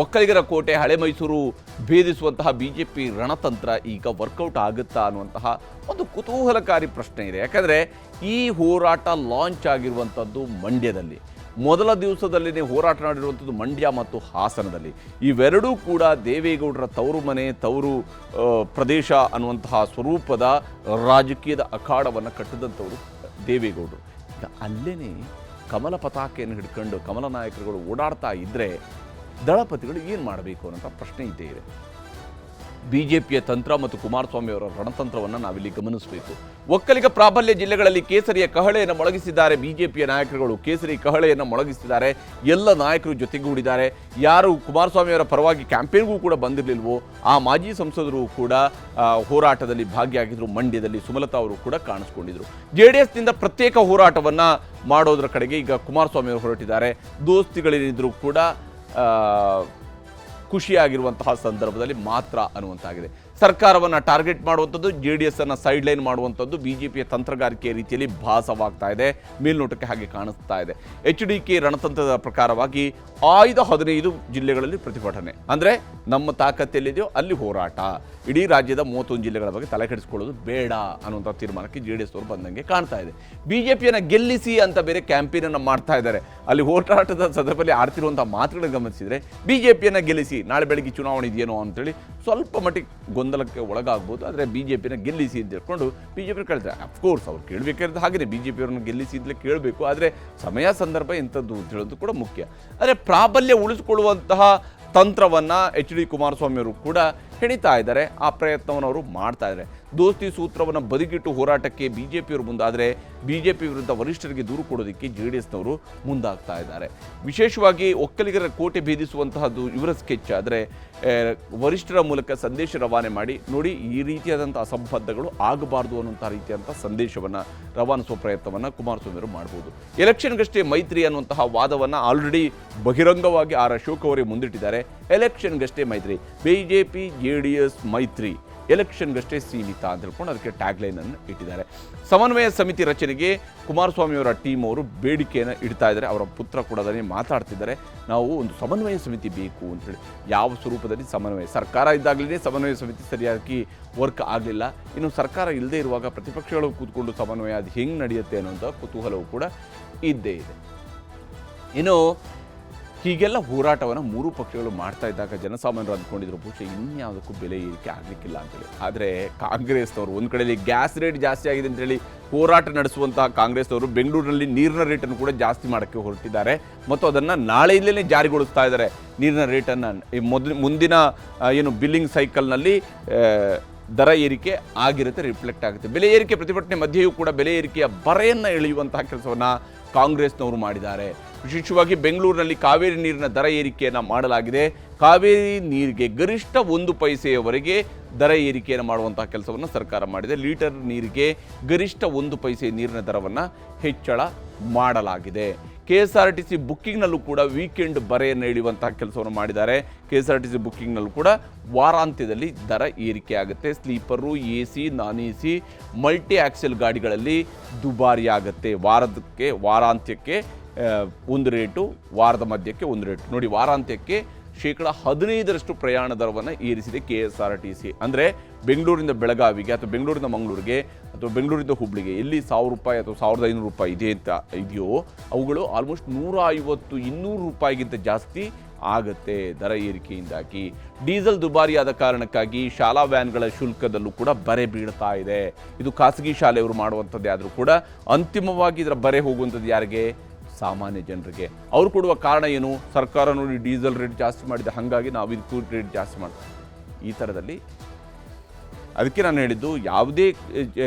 ಒಕ್ಕಲಿಗರ ಕೋಟೆ ಹಳೆ ಮೈಸೂರು ಭೇದಿಸುವಂತಹ ಬಿ ಜೆ ಪಿ ರಣತಂತ್ರ ಈಗ ವರ್ಕೌಟ್ ಆಗುತ್ತಾ ಅನ್ನುವಂತಹ ಒಂದು ಕುತೂಹಲಕಾರಿ ಪ್ರಶ್ನೆ ಇದೆ. ಯಾಕಂದರೆ ಈ ಹೋರಾಟ ಲಾಂಚ್ ಆಗಿರುವಂಥದ್ದು ಮಂಡ್ಯದಲ್ಲಿ. ಮೊದಲ ದಿವಸದಲ್ಲಿನೇ ಹೋರಾಟ ಮಾಡಿರುವಂಥದ್ದು ಮಂಡ್ಯ ಮತ್ತು ಹಾಸನದಲ್ಲಿ. ಇವೆರಡೂ ಕೂಡ ದೇವೇಗೌಡರ ತವರು ಮನೆ, ತವರು ಪ್ರದೇಶ ಅನ್ನುವಂತಹ ಸ್ವರೂಪದ ರಾಜಕೀಯದ ಅಖಾಡವನ್ನು ಕಟ್ಟಿದಂಥವರು ದೇವೇಗೌಡರು. ಈಗ ಅಲ್ಲೇ ಕಮಲ ಪತಾಕೆಯನ್ನು ಹಿಡ್ಕೊಂಡು ಕಮಲ ನಾಯಕರುಗಳು ಓಡಾಡ್ತಾ ಇದ್ದರೆ ದಳಪತಿಗಳು ಏನು ಮಾಡಬೇಕು ಅನ್ನೋಂಥ ಪ್ರಶ್ನೆ ಇದ್ದೇ ಇದೆ. ಬಿ ಜೆ ಪಿಯ ತಂತ್ರ ಮತ್ತು ಕುಮಾರಸ್ವಾಮಿ ಅವರ ರಣತಂತ್ರವನ್ನು ನಾವಿಲ್ಲಿ ಗಮನಿಸಬೇಕು. ಒಕ್ಕಲಿಗ ಪ್ರಾಬಲ್ಯ ಜಿಲ್ಲೆಗಳಲ್ಲಿ ಕೇಸರಿಯ ಕಹಳೆಯನ್ನು ಮೊಳಗಿಸಿದ್ದಾರೆ. ಬಿಜೆಪಿಯ ನಾಯಕರುಗಳು ಕೇಸರಿ ಕಹಳೆಯನ್ನು ಮೊಳಗಿಸಿದ್ದಾರೆ. ಎಲ್ಲ ನಾಯಕರು ಜೊತೆಗೂಡಿದ್ದಾರೆ. ಯಾರು ಕುಮಾರಸ್ವಾಮಿ ಅವರ ಪರವಾಗಿ ಕ್ಯಾಂಪೇನ್ಗೂ ಕೂಡ ಬಂದಿರಲಿಲ್ವೋ, ಆ ಮಾಜಿ ಸಂಸದರು ಕೂಡ ಹೋರಾಟದಲ್ಲಿ ಭಾಗಿಯಾಗಿದ್ದರು ಮಂಡ್ಯದಲ್ಲಿ ಸುಮಲತಾ ಅವರು ಕೂಡ ಕಾಣಿಸ್ಕೊಂಡಿದ್ರು. ಜೆ ಡಿ ಎಸ್ನಿಂದ ಪ್ರತ್ಯೇಕ ಹೋರಾಟವನ್ನು ಮಾಡೋದ್ರ ಕಡೆಗೆ ಈಗ ಕುಮಾರಸ್ವಾಮಿ ಅವರು ಹೊರಟಿದ್ದಾರೆ. ದೋಸ್ತಿಗಳೇನಿದ್ರು ಕೂಡ ಖುಷಿಯಾಗಿರುವಂತಹ ಸಂದರ್ಭದಲ್ಲಿ ಮಾತ್ರ ಅನ್ನುವಂತಾಗಿದೆ. ಸರ್ಕಾರವನ್ನು ಟಾರ್ಗೆಟ್ ಮಾಡುವಂಥದ್ದು, ಜೆ ಡಿ ಎಸ್ ಅನ್ನು ಸೈಡ್ ಲೈನ್ ಮಾಡುವಂಥದ್ದು ಬಿಜೆಪಿಯ ತಂತ್ರಗಾರಿಕೆಯ ರೀತಿಯಲ್ಲಿ ಭಾಸವಾಗ್ತಾ ಇದೆ, ಮೇಲ್ನೋಟಕ್ಕೆ ಹಾಗೆ ಕಾಣಿಸ್ತಾ ಇದೆ. ಎಚ್ ಡಿ ಕೆ ರಣತಂತ್ರದ ಪ್ರಕಾರವಾಗಿ ಆಯ್ದ ಹದಿನೈದು ಜಿಲ್ಲೆಗಳಲ್ಲಿ ಪ್ರತಿಭಟನೆ. ಅಂದರೆ ನಮ್ಮ ತಾಕತ್ತಲ್ಲಿದೆಯೋ ಅಲ್ಲಿ ಹೋರಾಟ. ಇಡೀ ರಾಜ್ಯದ ಮೂವತ್ತೊಂದು ಜಿಲ್ಲೆಗಳ ಬಗ್ಗೆ ತಲೆ ಕೆಡಿಸ್ಕೊಳ್ಳೋದು ಬೇಡ ಅನ್ನುವಂಥ ತೀರ್ಮಾನಕ್ಕೆ ಜೆ ಡಿ ಎಸ್ ಅವರು ಬಂದಂಗೆ ಕಾಣ್ತಾ ಇದೆ. ಬಿಜೆಪಿಯನ್ನು ಗೆಲ್ಲಿಸಿ ಅಂತ ಬೇರೆ ಕ್ಯಾಂಪೇನನ್ನು ಮಾಡ್ತಾ ಇದ್ದಾರೆ. ಅಲ್ಲಿ ಹೋರಾಟದ ಸಂದರ್ಭದಲ್ಲಿ ಆಡ್ತಿರುವಂಥ ಮಾತುಗಳನ್ನು ಗಮನಿಸಿದರೆ ಬಿಜೆಪಿಯನ್ನ ಗೆಲ್ಲಿಸಿ ನಾಳೆ ಬೆಳಗ್ಗೆ ಚುನಾವಣೆ ಇದೆಯೇನೋ ಅಂತೇಳಿ ಸ್ವಲ್ಪ ಮಟ್ಟಿಗೆ ಗೊಂದಲಕ್ಕೆ ಒಳಗಾಗ್ಬೋದು, ಆದರೆ ಬಿ ಜೆ ಪಿನ ಗೆಲ್ಲಿಸಿ ಅಂತ ಹೇಳ್ಕೊಂಡು ಬಿ ಜೆ ಪಿ ಕೇಳ್ತಾರೆ ಅಫ್ಕೋರ್ಸ್ ಅವ್ರು ಕೇಳಬೇಕಾದ್ರೆ ಹಾಗೆಯೇ ಬಿ ಜೆ ಪಿಯವ್ರನ್ನ ಗೆಲ್ಲಿಸಿ ಅಂತಲೇ ಕೇಳಬೇಕು, ಆದರೆ ಸಮಯ ಸಂದರ್ಭ ಇಂಥದ್ದು ಅಂತ ಹೇಳೋದು ಕೂಡ ಮುಖ್ಯ. ಆದರೆ ಪ್ರಾಬಲ್ಯ ಉಳಿಸ್ಕೊಳ್ಳುವಂತಹ ತಂತ್ರವನ್ನು ಎಚ್ ಡಿ ಕುಮಾರಸ್ವಾಮಿ ಅವರು ಕೂಡ ಹೆಣಿತಾ ಇದ್ದಾರೆ, ಆ ಪ್ರಯತ್ನವನ್ನು ಅವರು ಮಾಡ್ತಾ ಇದ್ದಾರೆ. ದೋಸ್ತಿ ಸೂತ್ರವನ್ನು ಬದಿಗಿಟ್ಟು ಹೋರಾಟಕ್ಕೆ ಬಿ ಜೆ ಪಿಯವರು ಮುಂದಾದರೆ ಬಿ ಜೆ ಪಿ ವಿರುದ್ಧ ವರಿಷ್ಠರಿಗೆ ದೂರು ಕೊಡೋದಕ್ಕೆ ಜೆ ಡಿ ಎಸ್ನವರು ಮುಂದಾಗ್ತಾ ಇದ್ದಾರೆ. ವಿಶೇಷವಾಗಿ ಒಕ್ಕಲಿಗರ ಕೋಟೆ ಭೇದಿಸುವಂತಹದ್ದು ಇವರ ಸ್ಕೆಚ್ ಆದರೆ ವರಿಷ್ಠರ ಮೂಲಕ ಸಂದೇಶ ರವಾನೆ ಮಾಡಿ, ನೋಡಿ ಈ ರೀತಿಯಾದಂಥ ಅಸಂಬದ್ಧಗಳು ಆಗಬಾರ್ದು ಅನ್ನುವಂಥ ರೀತಿಯಂಥ ಸಂದೇಶವನ್ನು ರವಾನಿಸುವ ಪ್ರಯತ್ನವನ್ನು ಕುಮಾರಸ್ವಾಮಿ ಅವರು ಮಾಡ್ಬೋದು. ಎಲೆಕ್ಷನ್ಗಷ್ಟೇ ಮೈತ್ರಿ ಅನ್ನುವಂತಹ ವಾದವನ್ನು ಆಲ್ರೆಡಿ ಬಹಿರಂಗವಾಗಿ ಆರ್ ಅಶೋಕ್ ಅವರೇ ಮುಂದಿಟ್ಟಿದ್ದಾರೆ. ಎಲೆಕ್ಷನ್ಗಷ್ಟೇ ಮೈತ್ರಿ. B J P J D S ಮೈತ್ರಿ. ಎಲೆಕ್ಷನ್ಗಷ್ಟೇ ಸೀಮಿತ ಅಂತ ಹೇಳ್ಕೊಂಡು ಅದಕ್ಕೆ ಟ್ಯಾಗ್ಲೈನನ್ನು ಇಟ್ಟಿದ್ದಾರೆ. ಸಮನ್ವಯ ಸಮಿತಿ ರಚನೆಗೆ ಕುಮಾರಸ್ವಾಮಿ ಅವರ ಟೀಮ್ ಅವರು ಬೇಡಿಕೆಯನ್ನು ಇಡ್ತಾ ಇದ್ದಾರೆ. ಅವರ ಪುತ್ರ ಕೂಡ ಅದನ್ನೇ ಮಾತಾಡ್ತಿದ್ದಾರೆ. ನಾವು ಒಂದು ಸಮನ್ವಯ ಸಮಿತಿ ಬೇಕು ಅಂತ ಹೇಳಿ. ಯಾವ ಸ್ವರೂಪದಲ್ಲಿ ಸಮನ್ವಯ? ಸರ್ಕಾರ ಇದ್ದಾಗಲೇ ಸಮನ್ವಯ ಸಮಿತಿ ಸರಿಯಾಗಿ ವರ್ಕ್ ಆಗಲಿಲ್ಲ. ಇನ್ನು ಸರ್ಕಾರ ಇಲ್ಲದೇ ಇರುವಾಗ ಪ್ರತಿಪಕ್ಷಗಳು ಕೂತ್ಕೊಂಡು ಸಮನ್ವಯ ಅದು ಹೆಂಗೆ ನಡೆಯುತ್ತೆ ಅನ್ನೋಂಥ ಕುತೂಹಲವು ಕೂಡ ಇದ್ದೇ ಇದೆ. ಇನ್ನು ಹೀಗೆಲ್ಲ ಹೋರಾಟವನ್ನು ಮೂರು ಪಕ್ಷಗಳು ಮಾಡ್ತಾ ಇದ್ದಾಗ ಜನಸಾಮಾನ್ಯರು ಅಂದ್ಕೊಂಡಿದ್ರು, ಬಹುಶಃ ಇನ್ಯಾವುದಕ್ಕೂ ಬೆಲೆ ಏರಿಕೆ ಆಗಲಿಕ್ಕಿಲ್ಲ ಅಂತೇಳಿ ಆದರೆ ಕಾಂಗ್ರೆಸ್ನವರು ಒಂದು ಕಡೆಯಲ್ಲಿ ಗ್ಯಾಸ್ ರೇಟ್ ಜಾಸ್ತಿ ಆಗಿದೆ ಅಂತೇಳಿ ಹೋರಾಟ ನಡೆಸುವಂತಹ ಕಾಂಗ್ರೆಸ್ನವರು ಬೆಂಗಳೂರಿನಲ್ಲಿ ನೀರಿನ ರೇಟನ್ನು ಕೂಡ ಜಾಸ್ತಿ ಮಾಡೋಕ್ಕೆ ಹೊರಟಿದ್ದಾರೆ. ಮತ್ತು ಅದನ್ನು ನಾಳೆಯಿಂದಲೇ ಜಾರಿಗೊಳಿಸ್ತಾ ಇದ್ದಾರೆ. ನೀರಿನ ರೇಟನ್ನು ಮೊದಲು, ಮುಂದಿನ ಏನು ಬಿಲ್ಲಿಂಗ್ ಸೈಕಲ್ನಲ್ಲಿ ದರ ಏರಿಕೆ ಆಗಿರುತ್ತೆ ರಿಫ್ಲೆಕ್ಟ್ ಆಗುತ್ತೆ. ಬೆಲೆ ಏರಿಕೆ ಪ್ರತಿಭಟನೆ ಮಧ್ಯೆಯೂ ಕೂಡ ಬೆಲೆ ಏರಿಕೆಯ ಬರೆಯನ್ನು ಎಳೆಯುವಂತಹ ಕೆಲಸವನ್ನು ಕಾಂಗ್ರೆಸ್ನವರು ಮಾಡಿದ್ದಾರೆ. ವಿಶೇಷವಾಗಿ ಬೆಂಗಳೂರಿನಲ್ಲಿ ಕಾವೇರಿ ನೀರಿನ ದರ ಏರಿಕೆಯನ್ನು ಮಾಡಲಾಗಿದೆ. ಕಾವೇರಿ ನೀರಿಗೆ ಗರಿಷ್ಠ ಒಂದು ಪೈಸೆಯವರೆಗೆ ದರ ಏರಿಕೆಯನ್ನು ಮಾಡುವಂತಹ ಕೆಲಸವನ್ನು ಸರ್ಕಾರ ಮಾಡಿದೆ. ಲೀಟರ್ ನೀರಿಗೆ ಗರಿಷ್ಠ ಒಂದು ಪೈಸೆ ನೀರಿನ ದರವನ್ನು ಹೆಚ್ಚಳ ಮಾಡಲಾಗಿದೆ. K S R T C ಬುಕ್ಕಿಂಗ್ನಲ್ಲೂ ಕೂಡ ವೀಕೆಂಡ್ ಬರೆಯನ್ನು ಇಳಿಯುವಂತಹ ಕೆಲಸವನ್ನು ಮಾಡಿದ್ದಾರೆ. K S R T C ಬುಕ್ಕಿಂಗ್ನಲ್ಲೂ ಕೂಡ ವಾರಾಂತ್ಯದಲ್ಲಿ ದರ ಏರಿಕೆ ಆಗುತ್ತೆ. Sleeper A C non A C multi axle ಗಾಡಿಗಳಲ್ಲಿ ದುಬಾರಿ ಆಗುತ್ತೆ ವಾರದಕ್ಕೆ, ವಾರಾಂತ್ಯಕ್ಕೆ ಒಂದು ರೇಟು, ವಾರದ ಮಧ್ಯಕ್ಕೆ ಒಂದು ರೇಟು. ನೋಡಿ, ವಾರಾಂತ್ಯಕ್ಕೆ ಶೇಕಡ ಹದಿನೈದರಷ್ಟು ಪ್ರಯಾಣ ದರವನ್ನು ಏರಿಸಿದೆ K S R T C ಅಂದರೆ ಬೆಂಗಳೂರಿಂದ ಬೆಳಗಾವಿಗೆ ಅಥವಾ ಬೆಂಗಳೂರಿಂದ ಮಂಗಳೂರಿಗೆ ಅಥವಾ ಬೆಂಗಳೂರಿಂದ ಹುಬ್ಳಿಗೆ ಎಲ್ಲಿ ಸಾವಿರ ರೂಪಾಯಿ ಅಥವಾ ಸಾವಿರದ ಐನೂರು ರೂಪಾಯಿ ಇದೆ ಅಂತ ಇದೆಯೋ ಅವುಗಳು ಆಲ್ಮೋಸ್ಟ್ ನೂರ ಐವತ್ತು ಇನ್ನೂರು ರೂಪಾಯಿಗಿಂತ ಜಾಸ್ತಿ ಆಗತ್ತೆ ದರ ಏರಿಕೆಯಿಂದಾಗಿ. ಡೀಸೆಲ್ ದುಬಾರಿಯಾದ ಕಾರಣಕ್ಕಾಗಿ ಶಾಲಾ ವ್ಯಾನ್ಗಳ ಶುಲ್ಕದಲ್ಲೂ ಕೂಡ ಬರೆ ಬೀಳ್ತಾ ಇದೆ. ಇದು ಖಾಸಗಿ ಶಾಲೆಯವರು ಮಾಡುವಂಥದ್ದೇ ಆದರೂ ಕೂಡ ಅಂತಿಮವಾಗಿ ಇದರ ಬರೆ ಹೋಗುವಂಥದ್ದು ಯಾರಿಗೆ? ಸಾಮಾನ್ಯ ಜನರಿಗೆ. ಅವ್ರು ಕೊಡುವ ಕಾರಣ ಏನು? ಸರ್ಕಾರ ನೋಡಿ ಡೀಸೆಲ್ ರೇಟ್ ಜಾಸ್ತಿ ಮಾಡಿದೆ, ಹಾಗಾಗಿ ನಾವು ಕೂಡ ರೇಟ್ ಜಾಸ್ತಿ ಮಾಡ್ತೀವಿ ಈ ಥರದಲ್ಲಿ. ಅದಕ್ಕೆ ನಾನು ಹೇಳಿದ್ದು, ಯಾವುದೇ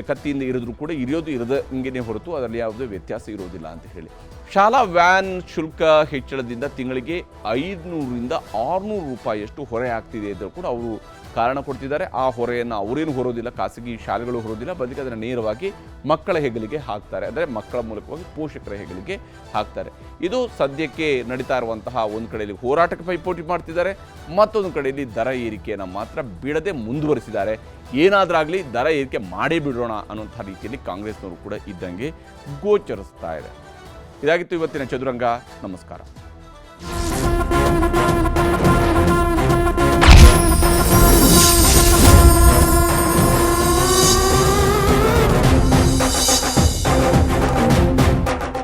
ಕತ್ತಿಯಿಂದ ಇರಿದ್ರು ಕೂಡ ಇರಿಯೋದು ಇರದಂಗೆನೇ ಹೊರತು ಅದರಲ್ಲಿ ಯಾವುದೇ ವ್ಯತ್ಯಾಸ ಇರೋದಿಲ್ಲ ಅಂತ ಹೇಳಿ. ಶಾಲಾ ವ್ಯಾನ್ ಶುಲ್ಕ ಹೆಚ್ಚಳದಿಂದ ತಿಂಗಳಿಗೆ ಐದುನೂರರಿಂದ ಆರುನೂರು ರೂಪಾಯಿಯಷ್ಟು ಹೊರೆ ಆಗ್ತಿದೆ ಅಂತ ಕೂಡ ಅವರು ಕಾರಣ ಕೊಡ್ತಿದ್ದಾರೆ. ಆ ಹೊರೆಯನ್ನು ಅವರೇನು ಹೊರೋದಿಲ್ಲ, ಖಾಸಗಿ ಶಾಲೆಗಳು ಹೊರೋದಿಲ್ಲ. ಬದಲಿಗೆ ಅದನ್ನು ನೇರವಾಗಿ ಮಕ್ಕಳ ಹೆಗಲಿಗೆ ಹಾಕ್ತಾರೆ. ಅಂದರೆ ಮಕ್ಕಳ ಮೂಲಕವಾಗಿ ಪೋಷಕರ ಹೆಗಲಿಗೆ ಹಾಕ್ತಾರೆ. ಇದು ಸದ್ಯಕ್ಕೆ ನಡೀತಾ ಇರುವಂತಹ ಒಂದು ಕಡೆಯಲ್ಲಿ ಹೋರಾಟಕ್ಕೆ ಪೈಪೋಟಿ ಮಾಡ್ತಿದ್ದಾರೆ. ಮತ್ತೊಂದು ಕಡೆಯಲ್ಲಿ ದರ ಏರಿಕೆಯನ್ನು ಮಾತ್ರ ಬಿಡದೆ ಮುಂದುವರಿಸಿದ್ದಾರೆ. ಏನಾದರಾಗಲಿ ದರ ಏರಿಕೆ ಮಾಡೇ ಬಿಡೋಣ ಅನ್ನುವಂಥ ರೀತಿಯಲ್ಲಿ ಕಾಂಗ್ರೆಸ್ನವರು ಕೂಡ ಇದ್ದಂಗೆ ಗೋಚರಿಸ್ತಾ ಇದೆ. ಇದಾಗಿತ್ತು ಇವತ್ತಿನ ಚದುರಂಗ. ನಮಸ್ಕಾರ.